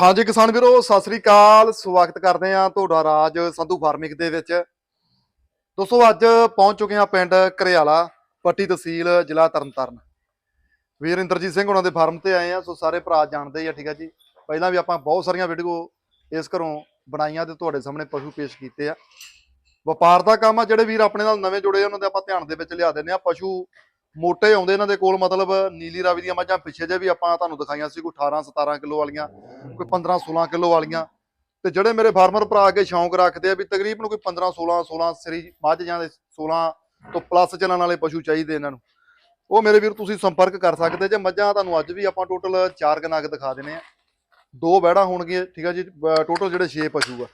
ਹਾਂਜੀ ਕਿਸਾਨ ਵੀਰੋ, ਸਤਿ ਸ੍ਰੀ ਅਕਾਲ। ਸਵਾਗਤ ਕਰਦੇ ਆ ਤੁਹਾਡਾ ਰਾਜ ਸੰਧੂ ਫਾਰਮਿੰਗ ਦੇ ਵਿੱਚ। ਦੋਸਤੋ, ਅੱਜ ਪਹੁੰਚ ਚੁੱਕੇ ਆ ਪਿੰਡ ਘਰਿਆਲਾ ਪੱਟੀ ਤਹਿਸੀਲ, ਜ਼ਿਲ੍ਹਾ ਤਰਨਤਾਰਨ। ਵੀਰ ਇੰਦਰਜੀਤ ਸਿੰਘ ਉਹਨਾਂ ਦੇ ਫਾਰਮ ਤੇ ਆਏ ਆ ਸੋ ਸਾਰੇ ਭਰਾ ਜਾਣਦੇ ਹੀ ਆ, ਠੀਕ ਆ ਜੀ? ਪਹਿਲਾਂ ਵੀ ਆਪਾਂ ਬਹੁਤ ਸਾਰੀਆਂ ਵੀਡੀਓ ਇਸ ਘਰੋਂ ਬਣਾਈਆਂ ਤੇ ਤੁਹਾਡੇ ਸਾਹਮਣੇ ਪਸ਼ੂ ਪੇਸ਼ ਕੀਤੇ ਆ। ਵਪਾਰ ਦਾ ਕੰਮ ਆ, ਜਿਹੜੇ ਵੀਰ ਆਪਣੇ ਨਾਲ ਨਵੇਂ ਜੁੜੇ ਉਹਨਾਂ ਦੇ ਆਪਾਂ ਧਿਆਨ ਦੇ ਵਿੱਚ ਲਿਆ ਦਿੰਦੇ ਆ ਪਸ਼ੂ ਮੋਟੇ ਆਉਂਦੇ ਇਹਨਾਂ ਦੇ ਕੋਲ, ਮਤਲਬ ਨੀਲੀ ਰਾਵੀ ਦੀਆਂ ਮੱਝਾਂ ਪਿੱਛੇ ਜੇ ਵੀ ਆਪਾਂ ਤੁਹਾਨੂੰ ਦਿਖਾਈਆਂ ਸੀ, ਕੋਈ 18 17 ਕਿਲੋ ਵਾਲੀਆਂ, ਕੋਈ 15 16 ਕਿਲੋ ਵਾਲੀਆਂ। ਤੇ ਜਿਹੜੇ ਮੇਰੇ ਫਾਰਮਰ ਭਰਾ ਕੇ ਸ਼ੌਂਕ ਰੱਖਦੇ ਆ ਵੀ ਤਕਰੀਬਨ ਕੋਈ 15 16 16 ਸਰੀ ਮੱਝ ਜਾਂ ਦੇ 16 ਤੋਂ ਪਲੱਸ ਚੱਲਣ ਵਾਲੇ ਪਸ਼ੂ ਚਾਹੀਦੇ ਇਹਨਾਂ ਨੂੰ। ਉਹ ਮੇਰੇ ਵੀਰ ਤੁਸੀਂ ਸੰਪਰਕ ਕਰ ਸਕਦੇ ਜੇ, ਮੱਝਾਂ ਤੁਹਾਨੂੰ ਅੱਜ ਵੀ ਆਪਾਂ ਟੋਟਲ 4 ਕਨਾਗ ਦਿਖਾ ਦੇਣੇ ਆ। ਦੋ ਬੈੜਾਂ ਹੋਣਗੀਆਂ, ਠੀਕ ਆ ਜੀ ਟੋਟਲ ਜਿਹੜੇ 6 ਪਸ਼ੂ ਆ।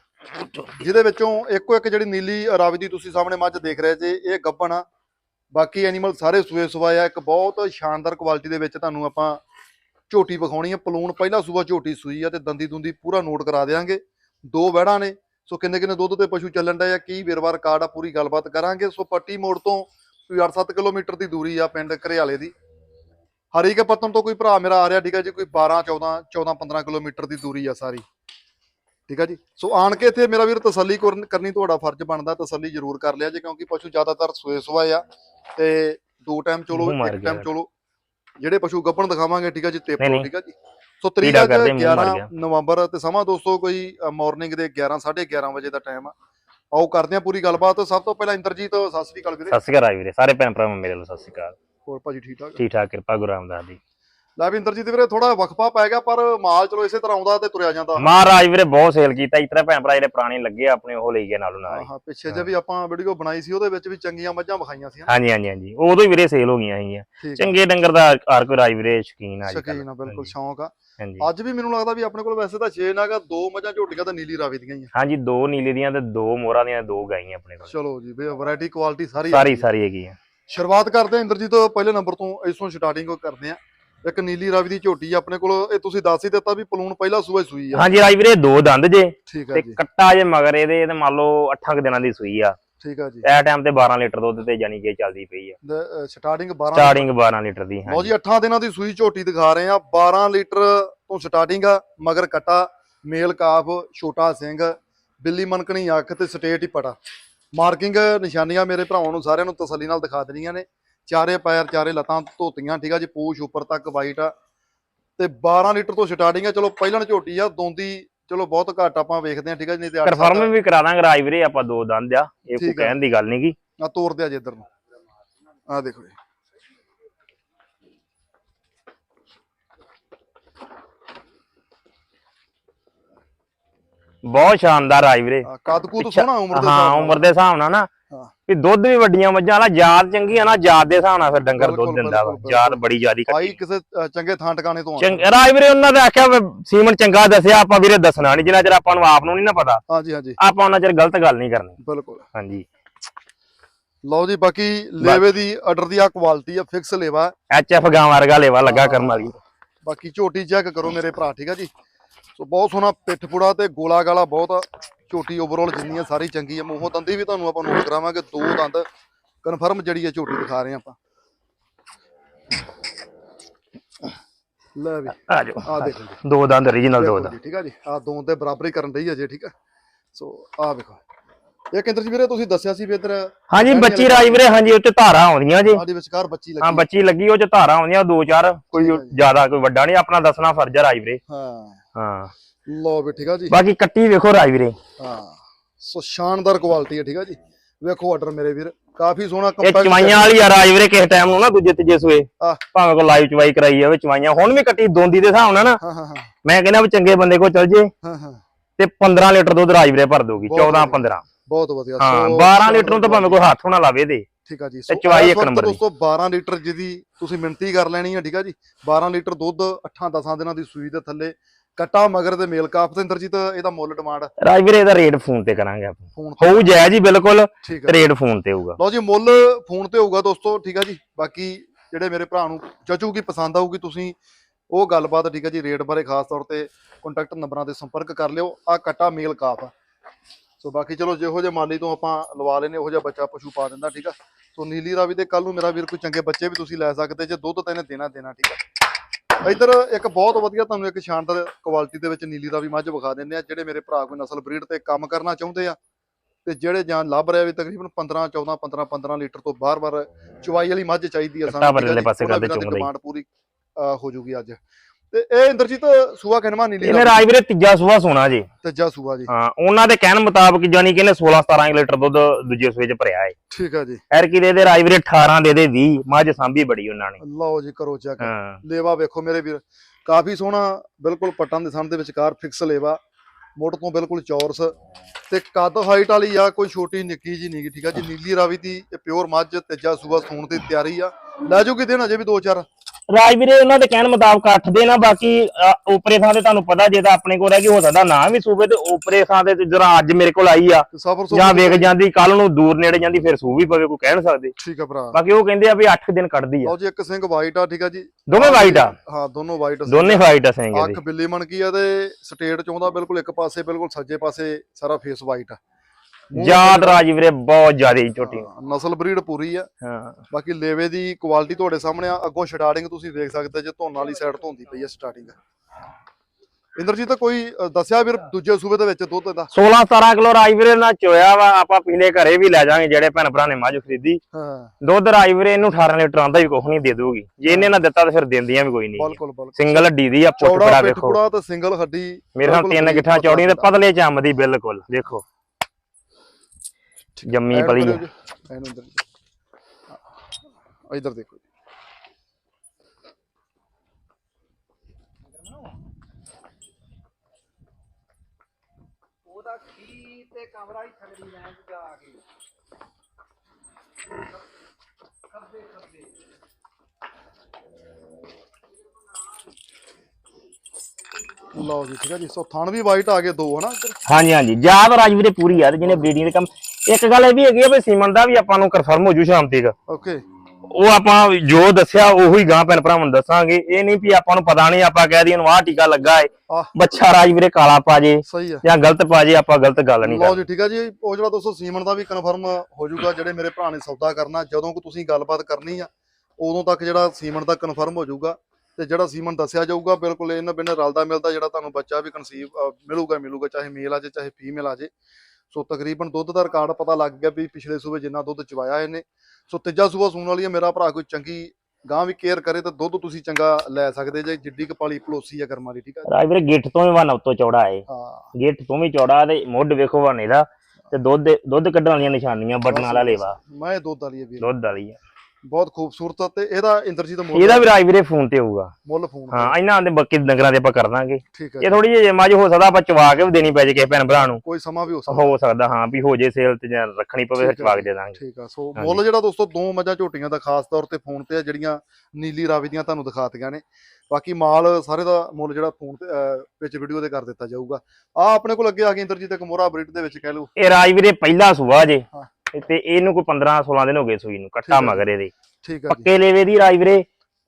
ਜਿਹਦੇ ਵਿੱਚੋਂ ਇੱਕੋ ਇੱਕ ਜਿਹੜੀ ਨੀਲੀ ਰਾਵੀ ਦੀ ਤੁਸੀਂ ਸਾਹਮਣੇ ਮੱਝ ਦੇਖ ਰਹੇ ਜੇ, ਇਹ ਗੱਭਣ ਆ। ਬਾਕੀ ਐਨੀਮਲ ਸਾਰੇ ਸੂਏ ਸੁਆਏ ਆ, ਇੱਕ ਬਹੁਤ ਸ਼ਾਨਦਾਰ ਕੁਆਲਿਟੀ ਦੇ ਵਿੱਚ ਤੁਹਾਨੂੰ ਆਪਾਂ ਝੋਟੀ ਵਿਖਾਉਣੀ ਆ। ਪਲੂਣ ਪਹਿਲਾ ਸੂਆ ਝੋਟੀ ਸੂਈ ਆ ਤੇ ਦੰਦੀ ਦੁੰਦੀ ਪੂਰਾ ਨੋਟ ਕਰਾ ਦੇਾਂਗੇ ਦੋ ਵਹਿੜਾਂ ਨੇ, ਸੋ ਕਿੰਨੇ ਕਿੰਨੇ ਦੁੱਧ ਤੇ ਪਸ਼ੂ ਚੱਲਣ ਡਏ ਆ, ਕੀ ਵਿਰਵਾਰ ਕਾਰਡ ਆ, ਪੂਰੀ ਗੱਲਬਾਤ ਕਰਾਂਗੇ। ਸੋ ਪੱਟੀ ਮੋੜ ਤੋਂ ਕੋਈ 8-7 ਕਿਲੋਮੀਟਰ ਦੀ ਦੂਰੀ ਆ ਪਿੰਡ ਘਰਿਆਲੇ ਦੀ। ਹਰੀਕੇ ਪੱਤਨ ਤੋਂ ਕੋਈ ਭਰਾ ਮੇਰਾ ਆ ਰਿਹਾ, ਠੀਕ ਆ ਜੀ, ਕੋਈ 12 14 14 15 ਕਿਲੋਮੀਟਰ ਦੀ ਦੂਰੀ ਆ ਸਾਰੀ। ਠੀਕ ਆ ਜੀ? ਸੋ ਆਣ ਕੇ ਇੱਥੇ ਮੇਰਾ ਵੀਰ ਤਸੱਲੀ ਕਰਨ- ਤੁਹਾਡਾ ਫਰਜ਼ ਬਣਦਾ ਤਸੱਲੀ ਜ਼ਰੂਰ ਕਰ ਲਿਆ ਜੇ ਕਿਉਂਕਿ ਪਸ਼ੂ ਜ਼ਿਆਦਾਤਰ ਸੋਏ ਸੁਆਏ ਆ। ਤੇ ਦੋ ਟਾਈਮ ਚਲੋ ਇੱਕ ਟਾਈਮ ਚਲੋ। ਜਿਹੜੇ ਪਸ਼ੂ ਗੱਭਣ ਦਿਖਾਵਾਂਗੇ ਠੀਕ ਆ ਜੀ ਤੇਪੋ। ਠੀਕ ਆ ਜੀ। ਸੋ ਤਰੀਕ ਮਾਰ 11 ਗਿਆ। ਨਵੰਬਰ ਤੇ ਸਮਾਂ ਦੋਸਤੋ ਕੋਈ ਮਾਰਨਿੰਗ ਦੇ 11 11:30 ਵਜੇ ਦਾ ਟਾਈਮ ਆ। ਆਓ ਕਰਦੇ ਆ ਪੂਰੀ ਗੱਲਬਾਤ। ਸਭ ਤੋਂ ਪਹਿਲਾਂ ਇੰਦਰਜੀਤ ਸਤਿ ਸ੍ਰੀ ਅਕਾਲ ਵੀਰੇ। ਸਤਿ ਸ਼੍ਰੀ ਅਕਾਲ ਵੀਰੇ। ਸਾਰੇ ਭੈਣ ਭਰਾਵਾਂ ਮੇਰੇ ਵੱਲੋਂ ਸਤਿ ਸ਼੍ਰੀ ਅਕਾਲ। ਹੋਰ ਭਾਜੀ ਠੀਕ ਠਾਕ? ਠੀਕ ਠਾਕ ਕਿਰਪਾ ਗੁਰੂ ਰਾਮਦਾਸ ਦੀ। ਲੈ ਵੀ ਇੰਦਰਜੀਤ ਵੀਰੇ ਥੋੜਾ ਵਕਫਾ ਪੈ ਗਿਆ ਪਰ ਮਾਲ ਚਲੋ ਇਸੇ ਤਰ੍ਹਾਂ ਆਉਂਦਾ ਤੇ ਤੁਰਿਆ ਜਾਂਦਾ। ਮਹਾਰਾਜ ਵੀਰੇ ਬਹੁਤ ਸੇਲ ਕੀਤਾ। ਇਸ ਤਰ੍ਹਾਂ ਭੈਣ ਭਰਾ ਜਿਹੜੇ ਪੁਰਾਣੇ ਲੱਗੇ ਆਪਣੇ ਉਹ ਲਈ ਗਏ ਨਾਲੋਂ ਨਾਲ ਹੀ। ਪਿੱਛੇ ਜੇ ਵੀ ਆਪਾਂ ਵੀਡੀਓ ਬਣਾਈ ਸੀ ਉਹਦੇ ਵਿੱਚ ਵੀ ਚੰਗੀਆਂ ਮੱਝਾਂ ਵਿਖਾਈਆਂ ਸੀ ਹਾਂਜੀ ਹਾਂਜੀ ਹਾਂਜੀ। ਉਦੋਂ ਹੀ ਵੀਰੇ ਸੇਲ ਹੋ ਗਈਆਂ ਸੀਗੀਆਂ। ਚੰਗੇ ਡੰਗਰ ਦਾ ਹਰ ਕੋਈ ਰਾਜ ਵੀਰੇ ਸ਼ਕੀਨ ਆ ਕੱਲ੍ਹ। ਸ਼ਕੀਨ ਆ ਬਿਲਕੁਲ ਸ਼ੌਂਕ ਆ। ਅੱਜ ਵੀ ਮੈਨੂੰ ਲੱਗਦਾ ਵੀ ਆਪਣੇ ਕੋਲ ਵੈਸੇ ਤਾਂ 6 ਨਾਗਾ ਦੋ ਮੱਝਾਂ ਝੋਟੀਆਂ ਤੇ ਨੀਲੀ ਰਾਵੀ ਦੀਆਂ ਹੀ ਆ। ਹਾਂਜੀ ਦੋ ਨੀਲੇ ਦੀਆਂ ਤੇ ਦੋ ਮੋਹਰਾਂ ਦੀਆਂ ਦੋ ਗਾਈਆਂ ਆਪਣੇ ਕੋਲ। ਚਲੋ ਜੀ ਵੀ ਵੈਰਾਈਟੀ ਕੁਆਲਿਟੀ ਸਾਰੀ ਸਾਰੀ। ਸਾਰੀ ਹੈਗੀ ਆ। ਸ਼ੁਰੂਆਤ ਕਰਦੇ ਆ ਇੰਦਰਜੀਤ ਪਹਿਲੇ ਨੰਬਰ ਤੋਂ ਇਸੋਂ ਸਟਾਰਟਿੰਗ ਕਰਦੇ ਆ ਇੱਕ ਨੀਲੀ ਰਾਵੀ ਦੀ ਝੋਟੀ ਆ ਆਪਣੇ ਕੋਲ। ਇਹ ਤੁਸੀਂ ਦੱਸ ਹੀ ਦਿੱਤਾ ਵੀ ਪਲੂਣ ਪਹਿਲਾ ਸੂਆ ਹੀ ਸੂਈ ਆ। ਹਾਂਜੀ ਰਾਜ ਵੀਰੇ ਦੋ ਦੰਦ ਜੇ। ਠੀਕ ਆ ਤੇ ਜੀ। ਕੱਟਾ ਜੇ ਮਗਰ ਇਹਦੇ ਤੇ ਮੰਨ ਲਓ 8 ਦਿਨਾਂ ਦੀ ਸੂਈ ਆ। ਠੀਕ ਆ ਜੀ। ਇਹ ਟਾਈਮ ਤੇ 12 ਲੀਟਰ ਦੁੱਧ ਤੇ ਜਾਨੀ ਕਿ ਚੱਲਦੀ ਪਈ ਆ। Starting 12 starting 12 litre. ਦੀ ਲਓ ਜੀ 8 ਦਿਨਾਂ ਦੀ ਸੂਈ ਝੋਟੀ ਦਿਖਾ ਰਹੇ ਆ। 12 ਲੀਟਰ ਤੋਂ ਸਟਾਰਟਿੰਗ ਆ ਮਗਰ ਕਟਾ ਮੇਲ ਕਾਫ ਛੋਟਾ ਸਿੰਘ ਬਿੱਲੀ ਮਨਕਣੀ ਅੱਖ ਤੇ ਸਟੇਟ ਹੀ ਪਟਾ। ਮਾਰਕਿੰਗ ਨਿਸ਼ਾਨੀਆਂ ਮੇਰੇ ਭਰਾਵਾਂ ਨੂੰ ਸਾਰਿਆਂ ਨੂੰ ਤਸੱਲੀ ਨਾਲ ਦਿਖਾ ਦੇਣੀਆਂ ਨੇ। ਚਾਰੇ ਪੈਰ ਚਾਰੇ ਲੱਤਾਂ ਧੋਤੀਆਂ ਠੀਕ ਆ ਜੀ ਪੂਛ ਉੱਪਰ ਤੱਕ ਵਾਈਟ ਆ ਤੇ 12 ਲੀਟਰ ਤੋਂ ਸਟਾਰਟਿੰਗ ਆ ਚਲੋ ਪਹਿਲਣ ਝੋਟੀ ਆ ਦੋਂਦੀ ਚਲੋ ਬਹੁਤ ਘੱਟ ਆਪਾਂ ਵੇਖਦੇ ਆ ਠੀਕ ਆ ਜੀ ਨਹੀਂ ਤੇ ਕਨਫਰਮ ਵੀ ਕਰਾ ਦਾਂਗੇ ਰਾਜ ਵੀਰੇ ਆਪਾਂ ਦੋ ਦੰਦ ਆ ਇਹ ਕੋਈ। ਕਹਿਣ ਦੀ ਗੱਲ ਨਹੀਂਗੀ ਆ ਤੋਰਦੇ ਆ ਜੀ ਇੱਧਰ ਨੂੰ ਆ ਦੇਖੋ ਜੀ ਬਹੁਤ ਸ਼ਾਨਦਾਰ ਰਾਜ ਵੀਰੇ ਕੱਦ ਕੂਦ ਸੋਹਣਾ ਉਮਰ ਦੇ ਹਾਂ। ਉਮਰ ਦੇ ਹਿਸਾਬ ਨਾਲ ਨਾ। ਵੀ ਦੁੱਧ ਵੀ ਵੱਡੀਆਂ ਮੱਝਾਂ ਵਾਲਾ ਜਾਤ ਚੰਗੀ ਆ ਨਾ ਜਾਤ ਦੇ ਹਿਸਾਬ ਨਾਲ ਫਿਰ ਡੰਗਰ ਦੁੱਧ ਦਿੰਦਾ ਵਾ ਜਾਤ। ਬੜੀ ਜ਼ਿਆਦੀ ਭਾਈ ਕੱਟੀ। ਕਿਸੇ ਅ, ਚੰਗੇ ਥਾਂ ਟਿਕਾਣੇ ਤੋਂ ਆ ਚੰਗ ਰਾਜ ਵੀਰੇ ਉਹਨਾਂ ਨੇ ਆਖਿਆ ਸੀਮਨ ਚੰਗਾ ਦੱਸਿਆ ਆਪਾਂ ਵੀਰੇ ਦੱਸਣਾ ਨਹੀਂ ਜਿੰਨਾ ਚਿਰ ਆਪਾਂ ਨੂੰ ਆਪ ਨੂੰ ਨਹੀਂ ਨਾ ਪਤਾ। ਹਾਂਜੀ ਹਾਂਜੀ। ਆਪਾਂ ਉਹਨਾਂ ਚਿਰ ਗਲਤ ਗੱਲ ਨਹੀਂ ਕਰਨੀ। ਬਿਲਕੁਲ। ਹਾਂਜੀ। ਲਓ ਜੀ ਬਾਕੀ ਲੇਵੇ ਦੀ ਆਰਡਰ ਦੀ ਆ ਕੁਆਲਿਟੀ ਆ ਫਿਕਸ ਲੇਵਾ। ਐਚ ਐਫ ਗਾਂ ਵਰਗਾ ਲੇਵਾ ਲੱਗਾ ਕਰਨ ਵਾਲੀ ਬਾਕੀ ਝੋਟੀ ਚੈੱਕ ਕਰੋ ਮੇਰੇ ਭਰਾ ਠੀਕ ਆ ਜੀ? ਸੋ ਬਹੁਤ ਸੋਹਣਾ ਪਿੱਠ ਪੁੜਾ ਤੇ ਗੋਲਾ ਗਾਲਾ ਬਹੁਤ ਝੋਟੀ ਓਵਰਆਲ ਜਿੰਨੀ ਆ ਸਾਰੀ ਚੰਗੀ ਆ। ਮੂੰਹੋਂ ਦੰਦੀ ਵੀ ਤੁਹਾਨੂੰ ਆਪਾਂ ਨੋਟ ਕਰਾਵਾਂਗੇ ਦੋ ਦੰਦ ਕਨਫਰਮ ਜਿਹੜੀ ਆ ਝੋਟੀ ਦਿਖਾ ਰਹੇ ਆਪਾਂ। ਲੈ ਵੀ ਆ ਜਾਓ। ਆ ਦੇਖੋ। ਦੋ ਦੰਦ origignal ਦੋ ਦੰਦ। ਠੀਕ ਆ ਜੀ। ਆ ਦੋ ਦੇ ਬਰਾਬਰ ਹੀ ਕਰਨ ਰਹੀ ਆ ਜੇ ਠੀਕ ਆ। ਸੋ ਆ ਵੇਖੋ। ਇਹ ਕੇਂਦਰ ਜੀ ਵੀਰੇ ਤੁਸੀਂ ਦੱਸਿਆ ਸੀ ਵੀ ਇੱਧਰ ਹਾਂਜੀ ਬੱਚੀ ਰਾਜ ਵੀਰੇ ਹਾਂਜੀ ਚ ਧਾਰਾਂ ਆਉਂਦੀਆਂ ਜੀ। ਆਦੀ ਵਿਚਕਾਰ ਬੱਚੀ ਹਾਂ ਲੱਗੀ ਬੱਚੀ ਲੱਗੀ ਉਹ ਚ ਧਾਰਾਂ ਆਉਂਦੀਆਂ ਦੋ ਚਾਰ ਕੋਈ ਹੈ। ਜ਼ਿਆਦਾ ਕੋਈ ਵੱਡਾ ਨਹੀਂ ਆਪਣਾ ਦੱਸਣਾ ਫਰਜ਼ ਰਾਜ ਵੀਰੇ। ਹਾਂ। ਹਾਂ। ਲਓ ਵੀ ਠੀਕ ਆ ਜੀ। ਬਾਕੀ ਕੱਟੀ ਵੇਖੋ ਰਾਜ ਵੀਰੇ। ਹਾਂ। ਸੋ ਸ਼ਾਨਦਾਰ ਕੁਆਲਿਟੀ ਹੈ ਠੀਕ ਆ ਜੀ। ਵੇਖੋ ਆਰਡਰ ਮੇਰੇ ਵੀਰ ਕਾਫੀ ਸੋਹਣਾ ਇਹ compact ਚਵਾਈਆਂ ਵਾਲੀ ਆ ਰਾਜ ਵੀਰੇ ਕਿਸੇ ਟਾਈਮ ਨੂੰ ਨਾ ਦੂਜੇ ਤੀਜੇ ਸੂਏ। ਭਾਵੇਂ ਕੋ ਲਾਈਵ ਚਵਾਈ ਕਰਾਈ ਜਾਵੇ ਚਵਾਈਆਂ ਹੁਣ ਵੀ ਕੱਟੀ ਦੋਂਦੀ ਦੇ ਹਿਸਾਬ ਨਾਲ ਨਾ। ਹਾਂ ਹਾਂ ਹਾਂ। ਮੈਂ ਕਹਿੰਦਾ ਵੀ ਚੰਗੇ ਬੰਦੇ ਕੋ ਚਲ ਜੇ ਹਾਂ ਹਾਂ। ਤੇ 15 ਲੀਟਰ ਦੁੱਧ ਰਾਜ ਵੀਰੇ ਭਰ ਦੂਗੀ ਬਹੁਤ 14 ਵਧੀਆ। 15 ਬਹੁਤ ਵਧੀਆ। ਹਾਂ ਸੋ 12 ਲੀਟਰ ਨੂੰ ਤਾਂ ਭਾਵੇਂ ਕੋਈ ਹੱਥ ਨਾ ਲਾਵੇ ਦੇ ਠੀਕ ਆ ਜੀ ਤੇ ਚਵਾਈ ਇੱਕ ਨੰਬਰ ਦੀ। ਦੋਸਤੋ 12 ਲੀਟਰ ਜਿਹਦੀ ਤੁਸੀਂ ਮਿੰਤੀ ਕਰ ਲੈਣੀ ਹੈ ਠੀਕ ਆ ਜੀ। 12 ਲੀਟਰ ਦੁੱਧ 8-10 ਦਿਨਾਂ ਦੀ ਸੂਈ ਦੇ ਥੱਲੇ। ਕਟਾ ਮਗਰ ਦੇ ਮੇਲ ਕਾਪ ਤੇ ਇੰਦਰਜੀਤ ਇਹਦਾ ਮੁੱਲ ਡਿਮਾਂਡ? ਰਾਜ ਵੀਰੇ ਇਹਦਾ ਰੇਟ ਫੋਨ ਤੇ ਕਰਾਂਗੇ ਆਪਾਂ। ਹੋਊ ਜਾਇਜ਼ ਹੀ ਬਿਲਕੁਲ ਆ। ਰੇਟ ਫੋਨ ਤੇ ਹੋਊਗਾ। ਲਓ ਜੀ ਮੁੱਲ ਫੋਨ ਤੇ ਹੋਊਗਾ ਦੋਸਤੋ ਠੀਕ ਆ ਜੀ। ਬਾਕੀ ਜਿਹੜੇ ਮੇਰੇ ਭਰਾ ਨੂੰ ਜਚੂਗੀ ਪਸੰਦ ਆਊਗੀ ਤੁਸੀਂ ਉਹ ਗੱਲਬਾਤ ਠੀਕ ਆ ਜੀ ਰੇਟ ਬਾਰੇ ਖਾਸ ਤੌਰ ਤੇ ਕੰਟੈਕਟ ਨੰਬਰਾਂ ਤੇ ਸੰਪਰਕ ਕਰ ਲਿਓ। ਆ ਕਟਾ ਮੇਲ ਕਾਫ ਆ। ਸੋ ਬਾਕੀ ਚਲੋ ਜਿਹੋ ਜਿਹੇ ਮਾਲੀ ਤੋਂ ਆਪਾਂ ਲਵਾ ਲੈਨੇ ਉਹੋ ਜਿਹਾ ਬੱਚਾ ਪਸ਼ੂ ਪਾ ਦਿੰਦਾ ਠੀਕ ਆ? ਸੋ ਨੀਲੀ ਰਾਵੀ ਦੇ ਕੱਲ ਨੂੰ ਮੇਰਾ ਵੀਰ ਕੋਈ ਚੰਗੇ ਬੱਚੇ ਵੀ ਤੁਸੀਂ ਲੈ ਸਕਦੇ ਜੇ ਦੁੱਧ ਤਾਂ ਇਹਨੇ ਦੇਣਾ ਦੇਣਾ ਠੀਕ ਆ? ਇੱਧਰ ਇੱਕ ਬਹੁਤ ਵਧੀਆ ਤੁਹਾਨੂੰ ਇੱਕ ਸ਼ਾਨਦਾਰ ਕੁਆਲਿਟੀ ਦੇ ਵਿੱਚ ਨੀਲੀ ਦਾ ਵੀ ਮੱਝ ਵਿਖਾ ਦਿੰਦੇ ਆ ਜਿਹੜੇ ਮੇਰੇ ਭਰਾ ਕੋਈ ਨਸਲ ਬਰੀਡ ਤੇ ਕੰਮ ਕਰਨਾ ਚਾਹੁੰਦੇ ਆ ਤੇ ਜਿਹੜੇ ਜਾਂ ਲੱਭ ਰਿਹਾ ਵੀ ਤਕਰੀਬਨ 15 14 15 15 ਲੀਟਰ ਤੋਂ ਬਾਰ-ਬਾਰ ਚੁਵਾਈ ਵਾਲੀ ਮੱਝ ਚਾਹੀਦੀ ਆ ਹੀ। ਡਿਮਾਂਡ ਪੂਰੀ ਹੋ ਜੂਗੀ ਅੱਜ। ਤੇ ਇਹ ਇੰਦਰਜੀਤ ਸੂਆ ਖਨਮਾਨੀ ਲਈ ਇਹਨੇ ਰਾਜਵੀਰੇ ਤੀਜਾ ਸੂਆ ਸੋਣਾ ਜੀ। ਤੀਜਾ ਸੂਆ ਜੀ। ਹਾਂ ਉਹਨਾਂ ਦੇ ਕਹਿਣ ਮੁਤਾਬਕ ਜਾਨੀ ਕਿ ਇਹਨੇ 16 17 ਲੀਟਰ ਦੁੱਧ ਦੂਜੇ ਸੂਏ 'ਚ ਭਰਿਆ ਹੈ ਠੀਕ ਆ ਜੀ। ਐਰ ਕੀ ਦੇ ਦੇ ਰਾਜਵੀਰੇ 18 ਦੇ ਦੇ 20 ਮੱਝ ਸਾਂਭੀ ਬੜੀ ਉਹਨਾਂ ਨੇ। ਲਓ ਜੀ ਕਰੋ ਚੈੱਕ ਲੇਵਾ ਵੇਖੋ ਮੇਰੇ ਵੀਰ ਕਾਫੀ ਸੋਹਣਾ ਬਿਲਕੁਲ ਪਟਾਂ ਦੇ ਸਾਹਮਣੇ ਵਿਚਕਾਰ ਫਿਕਸ ਲੇਵਾ। ਮੋਟਰ ਤੋਂ ਬਿਲਕੁਲ ਚੌਰਸ। ਤੇ ਕੱਦ ਹਾਈਟ ਵਾਲੀ ਆ ਕੋਈ ਛੋਟੀ ਨਿੱਕੀ ਜੀ ਨਹੀਂ ਠੀਕ ਆ ਜੀ। ਨੀਲੀ ਰਾਵੀ ਦੀ ਪਿਓਰ ਮੱਝ ਤੇਜਾ ਸੂਆ ਸੂਣ ਦੀ ਤਿਆਰੀ ਆ। ਲੈ ਜੂਗੀ ਦਿਨ ਅਜੇ ਵੀ 2-4 ਰਾਜਵੀਰੇ ਉਹਨਾਂ ਦੇ ਕਹਿਣ ਮੁਤਾਬਕ 8 ਦਿਨ ਆ ਬਾਕੀ ਉਪਰੇ ਥਾਂ ਤੇ ਤੁਹਾਨੂੰ ਪਤਾ ਜੇ ਤਾਂ ਆਪਣੇ ਕੋਲ ਰਹਿ ਗਈ ਹੋ ਸਕਦਾ ਨਾ ਵੀ ਸੂਬੇ ਤੇ ਉਪਰੇ ਥਾਂ ਤੇ ਜਿਹੜਾ ਅੱਜ ਮੇਰੇ ਕੋਲ ਆਈ ਆ ਜਾਂ ਵੇਖ ਜਾਂਦੀ ਕੱਲ ਨੂੰ ਦੂਰ ਨੇੜੇ ਜਾਂਦੀ ਫਿਰ ਸੂ ਵੀ ਪਵੇ ਕੋਈ ਕਹਿਣ ਸਕਦੇ। ਠੀਕ ਆ ਭਰਾ। ਬਾਕੀ ਉਹ ਕਹਿੰਦੇ ਆ ਵੀ 8 ਦਿਨ ਕੱਢਦੀ ਆ। ਲਓ ਜੀ ਇੱਕ ਸਿੰਘ ਵਾਈਟ ਆ ਠੀਕ ਆ ਜੀ। ਦੋਵੇਂ ਵਾਈਟ ਆ? ਹਾਂ ਦੋਨੋਂ ਵਾਈਟ ਆ। ਦੋਨੇ ਵਾਈਟ ਆ ਸਿੰਘ ਅੱਖ ਬਿੱਲੀ ਮਣਕੀ ਆ ਤੇ ਸਟੇਟ ਚੋਂ ਦਾ ਬਿਲਕੁਲ ਇੱਕ ਪਾਸੇ ਬਿਲਕੁਲ ਸੱਜੇ ਪਾਸੇ ਸਾਰਾ ਫੇਸ ਵਾਈਟ ਆ। ਯਾਦ ਰਾਜ ਵੀਰੇ ਬਹੁਤ ਜ਼ਿਆਦਾ ਹੀ ਝੋਟੀ। ਨਸਲ ਬਰੀਡ ਪੂਰੀ ਆ। ਹਾਂ। ਬਾਕੀ ਲੇਵੇ ਦੀ ਕੁਆਲਿਟੀ ਤੁਹਾਡੇ ਸਾਹਮਣੇ ਆ ਅੱਗੋਂ ਸਟਾਰਟਿੰਗ ਤੁਸੀਂ ਵੇਖ ਸਕਦੇ ਜੇ ਧੁੰਨ ਵਾਲੀ ਸਾਈਡ ਤੋਂ ਹੁੰਦੀ ਪਈ ਆ ਸਟਾਰਟਿੰਗ ਇੰਦਰਜੀਤ ਕੋਈ ਦੱਸਿਆ ਵੀਰ ਦੂਜੇ ਸੂਬੇ ਦੇ ਵਿੱਚ ਦੁੱਧ ਦਾ? 16 17 ਕਿਲੋ ਰਾਜ ਵੀਰੇ ਨਾਲ ਚੋਇਆ ਵਾ ਆਪਾਂ ਪਿਛਲੇ ਘਰੇ ਵੀ ਲੈ ਜਾਾਂਗੇ ਜਿਹੜੇ ਭੈਣ ਭਰਾ ਨੇ ਮੱਝ ਖਰੀਦੀ। ਹਾਂ। ਦੁੱਧ ਰਾਜ ਵੀਰੇ ਇਹਨੂੰ 18 ਲੀਟਰ ਆਂਦਾ ਵੀ ਕੁਛ ਨਹੀਂ ਦੇ ਦੂਗੀ ਜੇ ਇਹਨੇ ਨਾ ਦਿੱਤਾ ਤਾਂ ਫਿਰ ਦਿੰਦੀਆਂ ਵੀ ਕੋਈ ਨਹੀਂ। ਬਿਲਕੁਲ ਬਿਲਕੁਲ। ਸਿੰਗਲ ਹੱਡੀ ਦੀ ਆ ਪੁੱਟ ਚੌੜਾ ਬੜਾ ਵੇਖੋ। ਪੂੜਾ ਤੇ ਸਿੰਗਲ ਹੱਡੀ ਮੇਰੇ ਨਾਲ ਤਿੰਨ ਗਿੱਠਾਂ ਚੌੜੀਆਂ ਤੇ। ਪਤਲੇ ਚੰਮ ਦੀ ਬਿਲਕੁਲ ਦੇਖੋ ਜੰਮੀ ਪਲੀ ਆ। ਜੀ, ਐਨ ਇੱਧਰ ਦੇਖੋ ਜੀ। ਉਹਦਾ ਕੀ ਤੇ ਕਮਰਾ ਹੀ ਛੱਡਦੀ ਮੈਂ ਜਾ ਕੇ। ਖੱਬੇ ਖੱਬੇ। ਲਓ ਜੀ ਠੀਕ ਹੈ ਜੀ। ਸੋ ਥਣ ਵੀ ਵਾਈਟ ਆ ਗਏ ਦੋ ਹਨਾ ਹਾਂਜੀ ਹਾਂਜੀ। ਯਾਦ ਰਾਜ ਵੀਰੇ ਪੂਰੀ ਆ ਤੇ ਜਿਹਨੇ ਬਰੀਡਿੰਗ ਦੇ ਕੰਮ ਇੱਕ ਗੱਲ ਇਹ ਵੀ ਹੈਗੀ ਆ ਵੀ ਸੀਮਨ ਦਾ ਵੀ ਆਪਾਂ ਨੂੰ ਕਨਫਰਮ ਹੋ ਜੂ ਸ਼ਾਮ ਤੱਕ। ਓਕੇ ਉਹ ਆਪਾਂ ਜੋ ਦੱਸਿਆ ਉਹੀ ਗਾਂ ਭੈਣ ਭਰਾਵਾਂ ਨੂੰ ਦੱਸਾਂਗੇ। ਇਹ ਨਹੀਂ ਵੀ ਆਪਾਂ ਨੂੰ ਪਤਾ ਨਹੀਂ ਆਪਾਂ ਕਹਿ ਦਈਏ ਨੂੰ ਆਹ ਟੀਕਾ ਲੱਗਾ ਏ। ਆਹ। ਬੱਚਾ ਰਾਜ ਵੀਰੇ ਕਾਲਾ ਪਾ ਜੇ ਸਹੀ ਆ। ਜਾਂ ਗਲਤ ਪਾ ਜੇ ਆਪਾਂ ਗਲਤ ਗੱਲ ਨਹੀਂ ਲਓ ਜੀ ਠੀਕ ਆ ਜੀ। ਉਹ ਜਿਹੜਾ ਦੋਸਤੋ ਸੀਮਨ ਦਾ ਵੀ ਕਨਫਰਮ ਹੋ ਜਾਊਗਾ ਜਿਹੜੇ ਮੇਰੇ ਭਰਾ ਨੇ ਸੌਦਾ ਕਰਨਾ ਜਦੋਂ ਕੋ ਤੁਸੀਂ ਗੱਲਬਾਤ ਕਰਨੀ ਆ ਉਦੋਂ ਤੱਕ ਜਿਹੜਾ ਸੀਮਨ ਦਾ ਕਨਫਰਮ ਹੋ ਜਾਊਗਾ ਤੇ ਜਿਹੜਾ ਸੀਮਨ ਦੱਸਿਆ ਜਾਊਗਾ ਬਿਲਕੁਲ ਇਹਨਾਂ ਬਿਨਾਂ ਰਲਦਾ ਮਿਲਦਾ ਜਿਹੜਾ ਤੁਹਾਨੂੰ ਬੱਚਾ ਵੀ ਕਨਸੀਵ ਮਿਲੂਗਾ ਮਿਲੂਗਾ ਚਾਹੇ ਮੇਲ ਆ ਜੇ ਚਾਹੇ ਫੀਮੇਲ ਆ ਜੇ। ਸੋ ਤਕਰੀਬਨ ਦੁੱਧ ਦਾ ਰਿਕਾਰਡ ਪਤਾ ਲੱਗ ਗਿਆ ਵੀ ਪਿਛਲੇ ਸੂਬੇ ਜਿੰਨਾ ਦੁੱਧ ਚਵਾਇਆ ਇਹਨੇ। ਸੋ ਤੀਜਾ ਸੂਬਾ ਸੂਣ ਵਾਲੀ ਮੇਰਾ ਭਰਾ ਕੋਈ ਚੰਗੀ ਗਾਂ ਵੀ ਕੇਅਰ ਕਰੇ ਤਾਂ ਦੁੱਧ ਤੁਸੀਂ ਚੰਗਾ ਲੈ ਸਕਦੇ ਜੇ ਜਿੱਡੀ ਕਪਾਲੀ ਪਲੋਸੀ ਆ ਕਰਮਾਂ ਦੀ ਠੀਕ ਆ ਰਾਜ ਵੀਰੇ ਗਿੱਠ ਤੋਂ ਵੀ ਵਨ ਉੱਤੋਂ ਚੌੜਾ ਏ। ਹਾਂ। ਗਿੱਠ ਤੋਂ ਵੀ ਚੌੜਾ ਤੇ ਮੁੱਢ ਵੇਖੋ ਵਾਨੇ ਦਾ ਤੇ ਦੁੱਧ ਦੁੱਧ ਕੱਢਣ ਵਾਲੀਆਂ ਨਿਸ਼ਾਨੀਆਂ ਬਟਨ ਵਾਲਾ ਲੇਵਾ। ਮੈਂ ਦੁੱਧ ਵਾਲੀ ਆ ਵੀਰ। ਦੁੱਧ ਵਾਲੀ ਆ ਬਹੁਤ ਖੂਬਸੂਰਤ ਆ ਤੇ ਇਹਦਾ ਇੰਦਰਜੀਤ ਮੁੱਲ ਇਹਦਾ ਵੀ ਰਾਜ ਵੀਰੇ ਫੋਨ ਤੇ ਹੋਊਗਾ। ਮੁੱਲ ਫੋਨ ਹਾਂ ਇਹਨਾਂ ਦੇ ਬਾਕੀ ਡੰਗਰਾਂ ਦੇ ਆਪਾਂ ਕਰ ਦਾਂਗੇ। ਠੀਕ ਹੈ ਇਹ ਥੋੜੀ ਜਿਹੀ ਮੱਝ ਹੋ ਸਕਦਾ ਆਪਾਂ ਚਵਾ ਕੇ ਵੀ ਦੇਣੀ ਪੈ ਜੇ ਕਿਸੇ ਭੈਣ ਭਰਾ ਨੂੰ। ਕੋਈ ਸਮਾਂ ਵੀ ਹੋ ਸਕਦਾ। ਹੋ ਸਕਦਾ ਹਾਂ ਵੀ ਹੋ ਜੇ ਸੇਲ ਤੇ ਜਾਂ ਰੱਖਣੀ ਪਵੇ ਫਿਰ ਚਵਾ ਕੇ। ਦੇ ਦਾਂਗੇ। ਠੀਕ ਆ ਸੋ। ਮੁੱਲ ਜਿਹੜਾ ਦੋਸਤੋ ਦੋ ਮੱਝਾਂ ਝੋਟੀਆਂ ਦਾ ਖਾਸ ਤੌਰ ਤੇ ਫੋਨ ਤੇ ਆ ਜਿਹੜੀਆਂ ਨੀਲੀ ਰਾਵੀ ਦੀਆਂ ਤੁਹਾਨੂੰ ਦਿਖਾਤੀਆਂ ਨੇ। ਬਾਕੀ ਮਾਲ ਸਾਰੇ ਦਾ ਮੁੱਲ ਜਿਹੜਾ ਫੋਨ ਤੇ ਵਿੱਚ ਵੀਡੀਓ ਤੇ ਕਰ ਦਿੱਤਾ ਜਾਊਗਾ। ਆ ਆਪਣੇ ਕੋਲ ਅੱਗੇ ਆ ਗਈ ਇੰਦਰਜੀਤ ਇੱਕ ਮੋਹਰਾ ਬਰੀਡ ਦੇ ਵਿੱਚ ਕਹਿ ਲਓ। ਇਹ ਰਾਜ ਵੀਰੇ ਪਹਿਲਾ ਸੂਆ ਜੇ। ਤੇ ਇਹਨੂੰ ਕੋਈ 15 16 ਦਿਨ ਹੋ ਗਏ ਸੂਈ ਨੂੰ ਕੱਟਾ ਮਗਰ ਇਹਦੇ। ਠੀਕ ਆ ਜੀ। ਪੱਕੇ ਲੇਵੇ ਦੀ ਰਾਜ ਵੀਰੇ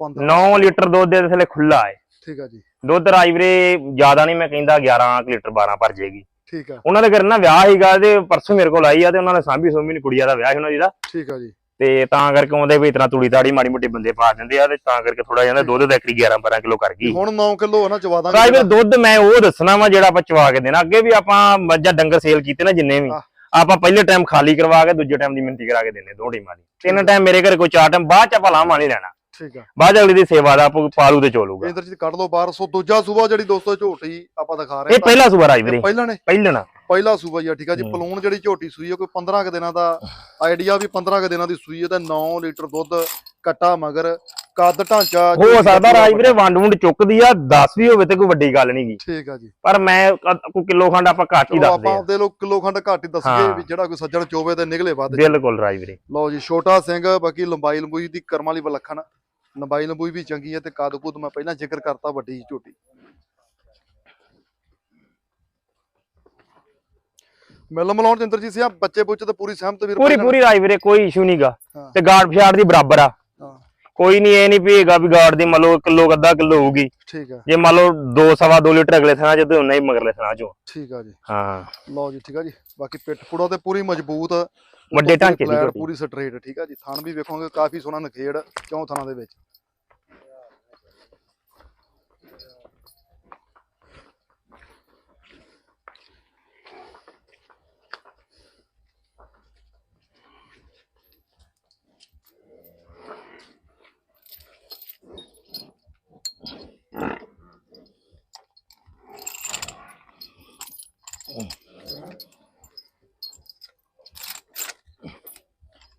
15 9 ਲੀਟਰ ਦੁੱਧ ਦੇ ਥੱਲੇ ਖੁੱਲਾ ਹੈ। ਠੀਕ ਆ ਜੀ। ਦੁੱਧ ਰਾਜ ਵੀਰੇ ਜ਼ਿਆਦਾ ਨਹੀਂ ਮੈਂ ਕਹਿੰਦਾ 11 ਕੁ ਲੀਟਰ 12 ਭਰ ਜੇਗੀ। ਠੀਕ ਆ ਉਹਨਾਂ ਦੇ ਘਰ ਨਾ ਵਿਆਹ ਸੀਗਾ ਤੇ ਪਰਸੋਂ ਮੇਰੇ ਕੋਲ ਆਈ ਆ ਤੇ ਉਹਨਾਂ ਨੇ ਸਾਂਭੀ ਸੋਮੀ ਦੀ ਕੁੜੀਆ ਦਾ ਵਿਆਹ ਸੀ ਉਹਨਾਂ ਦੀ ਦਾ। ਠੀਕ ਆ ਜੀ। ਤੇ ਤਾਂ ਕਰਕੇ ਉਹਦੇ ਵੀ ਇਤਨਾ ਤੂੜੀ ਤਾੜੀ ਮਾੜੀ ਮੋਟੀ ਬੰਦੇ ਪਾ ਦਿੰਦੇ ਆ ਤੇ ਤਾਂ ਕਰਕੇ ਥੋੜਾ ਜਿਹਾ ਨਾ ਦੁੱਧ ਦਾ ਇੱਕਰੀ 11 12 ਕਿਲੋ ਕਰ ਗਈ। ਹੁਣ 9 ਕਿਲੋ ਹੈ ਨਾ ਚਵਾ ਦਾਂਗੇ ਵੀਰੇ ਦੁੱਧ ਮੈਂ ਉਹ ਦੱਸਣਾ ਵਾ ਜਿਹੜਾ ਆਪਾਂ ਚਵਾ ਕੇ ਦੇਣਾ। ਅੱਗੇ ਵੀ ਆਪਾਂ ਮੱਝਾਂ ਡੰਗਰ ਸੇਲ ਕੀਤੇ ਨਾ ਜਿੰਨੇ ਵੀ। ਆਪਾਂ ਪਹਿਲੇ ਟਾਈਮ ਖਾਲੀ ਕਰਵਾ ਕੇ ਦੂਜੇ ਟਾਈਮ ਦੀ ਮਿੰਤੀ ਕਰਾ ਕੇ ਦਿੰਨੇ ਦੋ ਟੀਮਾਂ ਦੀ। ਤਿੰਨ ਟਾਈਮ ਮੇਰੇ ਘਰੇ ਕੋਈ ਚਾਰ ਟਾਈਮ ਬਾਅਦ ਚ ਆਪਾਂ ਲਾਵਾਂ ਨਹੀਂ ਲੈਣਾ। ਠੀਕ ਆ। ਬਾਅਦ ਅਗਲੀ ਦੀ ਸੇਵਾ ਦਾ ਆਪਾਂ ਪਾਲੂ ਤੇ ਚੋਲੂਗਾ ਇੰਦਰਜੀਤ ਕੱਢ ਲਓ ਬਾਹਰ ਸੋ ਦੂਜਾ ਸੂਬਾ ਜਿਹੜੀ ਦੋਸਤੋ ਝੋਟੀ ਆਪਾਂ ਦਿਖਾ ਰਹੇ ਇਹ ਪਹਿਲਾ ਸੂਬਾ ਰਾਜ ਵੀਰੇ ਪਹਿਲਾਂ ਨੇ? ਪਹਿਲਣਾ। ਪਹਿਲਾ ਸੂਬਾ ਜੀ ਠੀਕ ਆ ਜੀ। ਪਲੂਣ ਜਿਹੜੀ ਝੋਟੀ ਸੂਈ ਹੈ ਕੋਈ 15 ਕ ਦਿਨਾਂ ਦਾ ਆਈਡੀਆ ਵੀ 15 ਕ ਦਿਨਾਂ ਦੀ ਸੂਈ ਹੈ ਤੇ 9 ਲੀਟਰ ਦੁੱਧ ਕੱਟਾ ਮਗਰ ਕੱਦ ਢਾਂਚਾ ਹੋ ਸਕਦਾ ਰਾਜ ਵੀਰੇ ਵੰਡ। ਵੁੰਡ ਚੁੱਕਦੀ ਆ 10 ਵੀ ਹੋਵੇ ਤੇ ਕੋਈ ਵੱਡੀ ਗੱਲ ਨਹੀਂ ਗੀ। ਠੀਕ ਆ ਜੀ। ਪਰ ਮੈਂ ਕੋਈ ਕਿਲੋ ਖੰਡ ਆਪਾਂ ਘੱਟ ਹੀ ਦੱਸਦੇ ਆਪਾਂ ਆ। ਆਪਦੇ ਲੋ ਕਿਲੋ ਖੰਡ ਘੱਟ ਹੀ ਦੱਸੀਏ ਹਾਂ। ਵੀ ਜਿਹੜਾ ਕੋਈ ਸੱਜਣ ਚੋਵੇ ਤੇ ਨਿਕਲੇ ਵੱਧ ਬਿਲਕੁਲ ਰਾਜ ਵੀਰੇ ਲਓ ਜੀ ਛੋਟਾ ਸਿੰਘ ਬਾਕੀ ਲੰਬਾਈ ਲੰਬੂਈ ਦੀ ਕਰਮ ਵਾਲੀ ਵਿਲੱਖਣ। ਲੰਬਾਈ ਲੰਬੂਈ ਵੀ ਚੰਗੀ ਹੈ ਤੇ ਕੱਦ ਕੁੱਦ ਮੈਂ ਪਹਿਲਾਂ ਜ਼ਿਕਰ ਕਰਤਾ ਵੱਡੀ ਝੋਟੀ। ਮਿਲ ਮਲਾਉਣ ਜਿੰਦਰਜੀਤ ਸਿੰਘ ਬੱਚੇ ਬੁੱਚੇ ਤੇ ਪੂਰੀ ਸਹਿਮਤ ਵੀਰ ਪੂਰੀ? ਪੂਰੀ ਰਾਜ ਵੀਰੇ ਕੋਈ ਇਸ਼ੂ ਨਹੀਂਗਾ। ਤੇ ਗਾਰਡ ਫਸ਼ਾੜ ਦੀ ਬਰਾਬਰ ਆ। ਕੋਈ ਨਹੀਂ ਇਹ ਨਹੀਂ ਭੇਗਾ ਵੀ ਗਾਰਡ ਦੀ ਮੰਨ ਲਓ ਕਿਲੋ ਅੱਧਾ ਕਿਲੋ ਹੋਊਗੀ। ਠੀਕ ਆ। ਜੇ ਮੰਨ ਲਓ 2 ਸਵਾ 2 ਲੀਟਰ ਅਗਲੇ ਥਾਂ ਚ ਤੇ ਉਨਾ ਹੀ ਮਗਰਲੇ ਥਾਂ ਚੋਂ। ਠੀਕ ਆ ਜੀ। ਹਾਂ। ਲਓ ਜੀ ਠੀਕ ਆ ਜੀ। ਬਾਕੀ ਪਿੱਠ ਪੁੜਾ ਤੇ ਪੂਰੀ ਮਜ਼ਬੂਤ ਵੱਡੇ ਢਾਂਚੇ ਦੀ। ਪੂਰੀ ਸਟਰੇਟ ਠੀਕ ਆ ਜੀ। ਥਣ ਵੀ ਵੇਖੋਗੇ ਕਾਫੀ ਸੋਹਣਾ ਨਖੇੜ ਚੌਂ ਥਣਾਂ ਦੇ ਵਿੱਚ।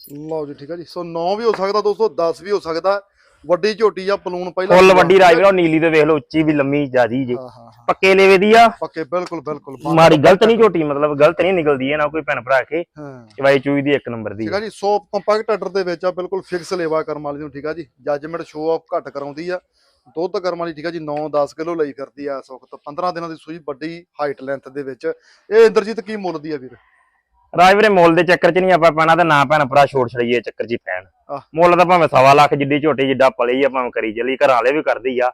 ਲਓ ਜੀ ਠੀਕ ਆ ਜੀ। ਸੋ 9 ਵੀ ਹੋ ਸਕਦਾ ਦੋਸਤੋ 10 ਵੀ ਹੋ ਸਕਦਾ। ਵੱਡੀ ਝੋਟੀ ਆ ਪਲੂਣ ਪਹਿਲਾਂ ਫੁੱਲ ਵੱਡੀ ਰਾਜਵੀਰ ਉਹ ਨੀਲੀ ਤੇ ਵੇਖ ਲਓ ਉੱਚੀ ਵੀ ਲੰਮੀ ਜਿਆਦੀ ਜੀ। ਹਾਂ ਹਾਂ ਹਾਂ। ਪੱਕੇ ਲੇਵੇ ਦੀ ਆ। ਪੱਕੇ ਬਿਲਕੁਲ ਬਿਲਕੁਲ। ਮਾਰੀ ਗਲਤ ਨਹੀਂ ਝੋਟੀ ਮਤਲਬ ਗਲਤ ਨਹੀਂ ਨਿਕਲਦੀ ਹੈ ਨਾ ਕੋਈ ਭੈਣ ਭਰਾ ਕੇ। ਹਾਂ। ਚਵਾਈ ਚੂਈ ਦੀ ਇੱਕ ਨੰਬਰ ਦੀ। ਠੀਕ ਆ ਜੀ ਸੋ ਕੰਪੈਕਟ ਆਰਡਰ ਦੇ ਵਿੱਚ ਆ ਬਿਲਕੁਲ ਫਿਕਸ ਲੇਵਾ ਕਰਮ ਵਾਲੀ ਨੂੰ ਠੀਕ ਆ ਜੀ। ਜੱਜਮੈਂਟ ਸ਼ੋ ਆਫ ਘੱਟ ਕਰਾਉਂਦੀ ਆ। ਦੁੱਧ ਕਰਮ ਵਾਲੀ ਠੀਕ ਆ ਜੀ 9-10 ਕਿਲੋ ਲਈ ਫਿਰਦੀ ਆ ਇਸ ਵਕਤ। 15 ਦਿਨਾਂ ਦੀ ਸੂਈ ਵੱਡੀ ਹਾਈਟ ਲੈਂਥ ਦੇ ਵਿੱਚ। ਇਹ ਇੰਦਰਜੀਤ ਕੀ ਮੁੱਲ ਦੀ ਆ ਵੀਰ? ਰਾਜਵੀਰੇ ਮੁੱਲ ਦੇ ਚੱਕਰ 'ਚ ਨਹੀਂ ਆਪਾਂ ਪੈਣਾ ਤੇ ਨਾ ਭੈਣ ਭਰਾ ਛੋੜ ਛੜੀਏ ਚੱਕਰ 'ਚ ਹੀ ਪੈਣ। ਮੁੱਲ ਤਾਂ ਭਾਵੇਂ ਸਵਾ ਲੱਖ ਜਿੱਡੀ ਝੋਟੀ ਜਿੱਡਾ ਪਲੀ ਆ ਭਾਵੇਂ ਕਰੀ ਚੱਲੀ ਘਰਾਂ ਵਾਲੇ ਵੀ ਕਰਦੀ ਆ।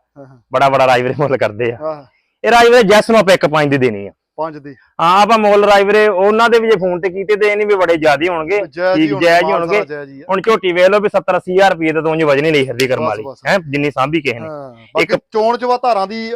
ਬੜਾ ਬੜਾ ਰਾਜਵੀਰੇ ਮੁੱਲ ਕਰਦੇ ਆ। ਇਹ ਰਾਜਵੀਰੇ ਜੈਸ ਨੂੰ ਆਪਾਂ ਇੱਕ ਪੰਜ ਦੀ ਦੇਣੀ ਆ। ਪੰਜ ਦੀ। ਹਾਂ ਆਪਾਂ ਮੁੱਲ ਰਾਜਵੀਰੇ ਉਹਨਾਂ ਦੇ ਵੀ ਜੇ ਫੋਨ ਤੇ ਕੀਤੇ ਤੇ ਇਹ ਨਹੀਂ ਵੀ ਬੜੇ ਜ਼ਿਆਦੇ ਹੋਣਗੇ ਠੀਕ, ਹੋਣਗੇ, ਜਾਇਜ਼ ਹੋਣਗੇ। ਹੁਣ ਝੋਟੀ ਵੇਖ ਲਓ ਵੀ 70 80 ਹਜ਼ਾਰ ਰੁਪਏ ਤੇ ਤੂੰ ਹੀ ਲਈ ਫਿਰਦੀ ਕਰਮ ਵਾਲੀ। ਹੈ ਜਿੰਨੀ ਸਾਂਭੀ ਕਿਸੇ ਨੇ। ਬਾਕੀ ਚੋਣ ਚਵਾ ਧਾਰਾਂ ਦੀ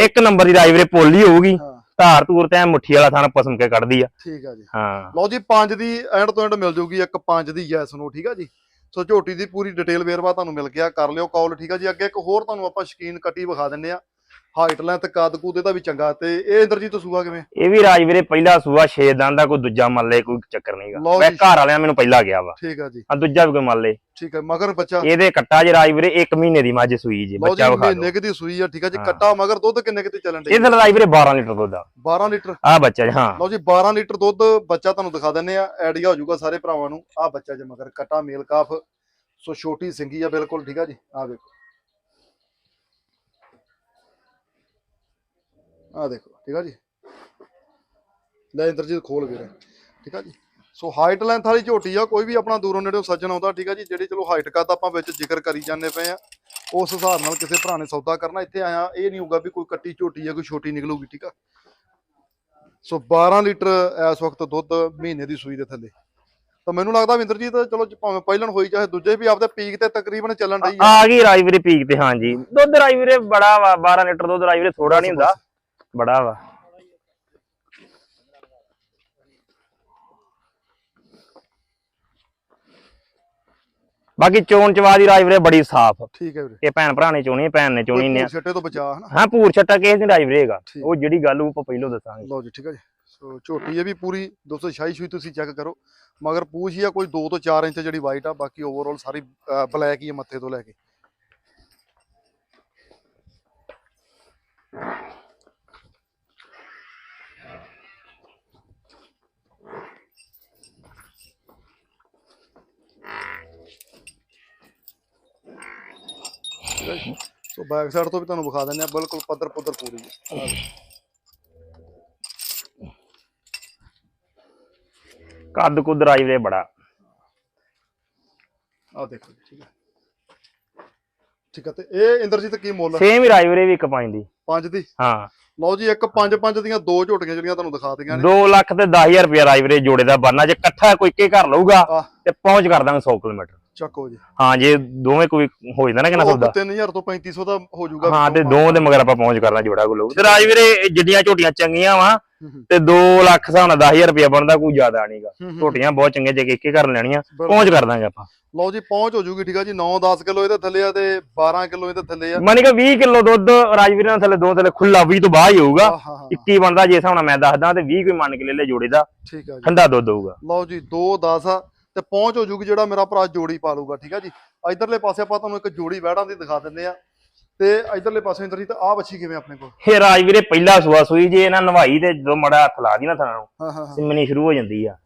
ਇੱਕ ਨੰਬਰ ਦੀ ਰਾਜਵੀਰੇ ਪੋਲੀ ਹੋਊਗੀ। ਧਾਰ ਧੂਰ ਤੇ ਮੁੱਠੀ ਵਾਲਾ ਥਾਣਾ ਪਸਮ ਕੇ ਕੱਢਦੀ ਆ। ਠੀਕ ਆ ਜੀ। ਹਾਂ। ਲਓ ਜੀ ਪੰਜ ਦੀ ਐਂਡ ਤੋਂ ਐਂਡ ਮਿਲ ਜੂਗੀ ਇੱਕ ਪੰਜ ਦੀ ਯੈਸ ਨੂੰ ਠੀਕ ਆ ਜੀ। ਸੋ ਝੋਟੀ ਦੀ ਪੂਰੀ ਡਿਟੇਲ ਵੇਰਵਾ ਤੁਹਾਨੂੰ ਮਿਲ ਗਿਆ ਕਰ ਲਿਓ ਕਾਲ ਠੀਕ ਆ ਜੀ। ਅੱਗੇ ਇੱਕ ਹੋਰ ਤੁਹਾਨੂੰ ਆਪਾਂ ਸ਼ਕੀਨ ਕੱਟੀ ਵਿਖਾ ਦਿੰਨੇ ਆ। ਹਾਈਟ ਲੈਂਥ ਕੱਦ ਕੂਦ ਇਹਦਾ ਵੀ ਚੰਗਾ ਤੇ ਇਹ ਇੰਦਰਜੀਤ ਸੂਆ ਕਿਵੇਂ? ਇਹ ਵੀ ਰਾਜਵੀਰੇ ਪਹਿਲਾ ਸੂਆ 6 ਦੰਦ ਦਾ ਕੋਈ ਦੂਜਾ ਮੰਨ ਲੇ ਕੋਈ ਚੱਕਰ ਨਹੀਂਗਾ ਮੈਂ। ਘਰ ਵਾਲਿਆਂ ਮੈਨੂੰ ਪਹਿਲਾ ਗਿਆ ਵਾ। ਠੀਕ ਆ ਜੀ। ਆ ਦੂਜਾ ਵੀ ਕੋਈ ਮੰਨ ਲੇ ਠੀਕ ਹੈ ਮਗਰ ਬੱਚਾ। ਇਹਦੇ ਕੱਟਾ ਜੇ ਰਾਜਵੀਰੇ 1 ਮਹੀਨੇ ਦੀ ਮੱਝ ਸੂਈ ਜੀ ਬੱਚਾ ਵਿਖਾ ਮਹੀਨੇ ਕੁ ਦੀ ਸੂਈ ਆ ਠੀਕ ਆ ਜੀ। ਕੱਟਾ ਮਗਰ ਦੁੱਧ ਕਿੰਨੇ ਕਿਤੇ ਚੱਲਣ ਦੇ ਇਹ ਰਾਜਵੀਰੇ 12 ਲੀਟਰ ਦੁੱਧ ਆ। 12 ਲੀਟਰ? ਆ ਬੱਚਾ ਜੀ ਹਾਂ। ਲਓ ਜੀ 12 ਲੀਟਰ ਦੁੱਧ ਬੱਚਾ ਤੁਹਾਨੂੰ ਦਿਖਾ ਦਿੰਨੇ ਆ। ਆਈਡੀਆ ਹੋ ਜਾਊਗਾ ਸਾਰੇ ਭਰਾਵਾਂ ਨੂੰ। ਆ ਬੱਚਾ ਜੇ ਮਗਰ ਕੱਟਾ ਮੇਲ ਕਾਫ। ਸੋ ਛੋਟੀ ਸਿੰਗੀ ਆ ਬਿਲਕੁਲ ਠੀਕ ਆ ਜੀ। ਆ ਵੇਖੋ। ਆ ਦੇਖੋ, ਠੀਕ ਆ ਜੀ। ਲੈ ਇੰਦਰਜੀਤ ਖੋਲ ਵੀਰੇ, ਠੀਕ ਆ ਜੀ। ਸੋ ਹਾਈਟ ਲੈਂਥ ਵਾਲੀ ਝੋਟੀ ਆ, ਕੋਈ ਵੀ ਆਪਣਾ ਦੂਰੋਂ ਨੇੜੋਂ ਸੱਜਣ ਆਉਂਦਾ, ਠੀਕ ਆ ਜੀ। ਜਿਹੜੀ ਚਲੋ ਹਾਈਟ ਕੱਦ ਆਪਾਂ ਵਿੱਚ ਜ਼ਿਕਰ ਕਰੀ ਜਾਂਦੇ ਪਏ ਆ, ਉਸ ਹਿਸਾਬ ਨਾਲ ਕਿਸੇ ਭਰਾ ਨੇ ਸੌਦਾ ਕਰਨਾ। ਇੱਥੇ ਆਇਆ, ਇਹ ਨਹੀਂ ਹੋਊਗਾ ਵੀ ਕੋਈ ਕੱਟੀ ਝੋਟੀ ਆ ਕੋਈ ਛੋਟੀ ਨਿਕਲੂਗੀ, ਠੀਕ ਆ। ਸੋ 12 ਲੀਟਰ ਇਸ ਵਕਤ ਦੁੱਧ ਮਹੀਨੇ ਦੀ ਸੂਈ ਦੇ ਥੱਲੇ। ਤਾਂ ਮੈਨੂੰ ਲੱਗਦਾ ਵਿੰਦਰਜੀਤ ਚਲੋ ਜ- ਭਾਵੇਂ ਪਹਿਲਣ ਹੋਈ ਚਾਹੇ ਦੂਜੇ ਵੀ ਆਪਦੇ ਪੀਕ ਤੇ ਤਕਰੀਬਨ ਚੱਲਣ ਰਹੀ ਆ। ਆ ਗਈ ਰਾਜਵੀਰੇ ਪੀਕ ਤੇ ਹਾਂ ਜੀ ਦੁੱਧ ਰਾਜਵੀਰੇ ਬੜਾ 12 ਲੀਟਰ ਦੁੱਧ ਰਾਜਵੀਰੇ ਥੋੜਾ ਨਹੀਂ ਹੁੰਦਾ। ਬੜਾ ਵਾ। ਬਾਕੀ ਚੋਣ ਚਵਾ ਦੀ ਰਾਜਵੀਰੇ ਬੜੀ ਸਾਫ਼। ਠੀਕ ਹੈ ਵੀਰੇ। ਇਹ ਭੈਣ ਭਰਾ ਨੇ ਚੋਣੀ ਭੈਣ ਨੇ ਚੋਣੀ ਨੇ। ਛੱਟੇ ਤੋਂ ਬਚਾ ਹਨਾ? ਹਾਂ ਪੂਰ ਛੱਟਾ ਕਿਸੇ ਦੀ ਰਾਜਵੀਰੇ ਹੈਗਾ। ਠੀਕ। ਉਹ ਜਿਹੜੀ ਗੱਲ ਉਹ ਪਹਿਲਾਂ ਦੱਸਾਂਗੇ। ਲਓ ਜੀ ਠੀਕ ਹੈ ਜੀ। ਸੋ ਝੋਟੀ ਇਹ ਵੀ ਪੂਰੀ ਦੋਸਤੋ ਸ਼ਾਈ ਸ਼ੂਈ ਤੁਸੀਂ ਚੈੱਕ ਕਰੋ। ਮਗਰ ਪੂਛ ਹੀ ਆ ਕੋਈ 2 ਤੋਂ 4 ਇੰਚ ਜਿਹੜੀ ਵਾਈਟ ਆ ਬਾਕੀ ਓਵਰਆਲ ਸਾਰੀ ਬਲੈਕ ਹੀ ਆ ਮੱਥੇ ਤੋਂ ਲੈ ਕੇ। ਹੈ। ਸੋ ਬੈਕ ਸਾਈਡ ਤੋਂ ਵੀ ਤੁਹਾਨੂੰ ਵਿਖਾ ਦਿੰਦੇ ਆ ਬਿਲਕੁਲ ਪੱਧਰ ਪੁੱਧਰ ਪੂਰੀ। ਹੈ ਕੱਦ ਕੁੱਦ ਰਾਜਵੀਰੇ ਬੜਾ। ਆ ਦੇਖੋ ਜੀ, ਠੀਕ ਹੈ। ਠੀਕ ਹੈ ਤੇ ਇਹ ਇੰਦਰਜੀਤ ਕੀ ਮੁੱਲ? ਸੇਮ ਹੀ ਰਾਜਵੀਰੇ ਵੀ ਇੱਕ ਪੰਜ ਦੀ। ਪੰਜ ਦੀ? ਹਾਂ। ਲਓ ਜੀ ਇੱਕ ਪੰਜ ਪੰਜ ਦੀਆਂ ਦੋ ਝੋਟੀਆਂ ਜਿਹੜੀਆਂ ਤੁਹਾਨੂੰ ਦਿਖਾ ਦਿਆਂ ਨੇ। 2 ਲੱਖ ਤੇ 10000 ਰੁਪਏ ਰਾਜਵੀਰੇ ਜੋੜੇ ਦਾ ਬਣਨਾ ਜੇ ਇਕੱਠਾ ਕੋਈ ਇੱਕੇ ਘਰ ਲਊਗਾ ਆਹ। ਤੇ ਪਹੁੰਚ ਕਰ ਦਾਂਗੇ 100 ਕਿਲੋਮੀਟਰ। ਚੱਕੋ ਜੀ। ਹਾਂ ਜੇ ਦੋਵੇਂ ਕੋਈ ਹੋ ਜਾਂਦਾ ਨਾ ਕਿੰਨਾ ਸੌਦਾ। 3000 ਤੋਂ 3500 ਦਾ ਹੋ ਜਾਊਗਾ। ਹਾਂ ਤੇ ਦੋ ਦੇ ਮਗਰ ਆਪਾਂ ਪਹੁੰਚ ਕਰਨਾ ਜੋੜਾ ਕੋ ਲਊ ਤੇ ਰਾਜਵੀਰੇ ਇਹ ਜਿੱਡੀਆਂ ਝੋਟੀਆਂ ਚੰਗੀਆਂ ਵਾ ਹੂੰ ਹੂੰ, ਤੇ 2 ਲੱਖ ਹਿਸਾਬ ਨਾਲ 10000 ਰੁਪਏ ਬਣਦਾ ਕੋਈ ਜ਼ਿਆਦਾ ਨਹੀਂਗਾ ਹੂੰ ਹੂੰ। ਝੋਟੀਆਂ ਬਹੁਤ ਚੰਗੀਆਂ ਜੇ ਇੱਕੇ ਘਰ ਲੈਣੀਆਂ। ਪਹੁੰਚ ਕਰ ਦਾਂਗੇ ਆਪਾਂ। ਲਓ ਜੀ ਪਹੁੰਚ ਹੋ ਜਾਊਗੀ ਠੀਕ ਆ ਜੀ। 9-10 ਕਿਲੋ ਇਹਦੇ ਥੱਲੇ ਆ ਤੇ 12 ਕਿਲੋ ਇਹਦੇ ਥੱਲੇ ਆ। ਮਾਨੀ ਕਿ 20 ਕਿਲੋ ਦੁੱਧ ਰਾਜਵੀਰੇ ਨਾਲ ਥੱਲੇ ਦੋ ਥੱਲੇ ਖੁੱਲਾ 20 ਤੋਂ ਬਾਹਰ ਹੀ ਹੋਊਗਾ। ਆਹ, ਹਾਂ ਹਾਂ 21 ਬਣਦਾ ਜੇ ਹਿਸਾਬ ਨਾਲ ਮੈਂ ਦੱਸਦਾ ਤੇ 20 ਕੋਈ ਮੰਨ ਕੇ ਲੈ ਲੈ ਜੋੜੇ ਦਾ। ਠੀਕ ਆ ਜੀ। ਠੰਡਾ ਦੁੱਧ ਹੋਊਗਾ। ਲਓ ਜੀ 2-10 ਆ। ਤੇ ਪਹੁੰਚ ਹੋ ਜਾਊਗੀ ਜਿਹੜਾ ਮੇਰਾ ਭਰਾ ਜੋੜੀ ਪਾ ਲੂਗਾ ਠੀਕ ਆ ਜੀ? ਇਧਰਲੇ ਪਾਸੇ ਆਪਾਂ ਤੁਹਾਨੂੰ ਇੱਕ ਜੋੜੀ ਵਹਿੜਾਂ ਦੀ ਦਿਖਾ ਦਿੰਦੇ ਆ। ਤੇ ਇਧਰਲੇ ਪਾਸੇ ਇੰਦਰਜੀਤ ਆ ਬੱਚੀ ਕਿਵੇਂ ਆਪਣੇ ਕੋਲ? ਇਹ ਰਾਜਵੀਰੇ ਪਹਿਲਾ ਸੂਆ ਸੂਈ ਜੇ ਇਹਨਾਂ ਨਵਾਈ ਤੇ ਜਦੋਂ ਮੜਾ ਹੱਥ ਲਾ ਦੀ ਨਾ ਥਾਂ ਨੂੰ ਸਿਮਣੀ ਸ਼ੁਰੂ ਹੋ ਜਾਂਦੀ ਆ।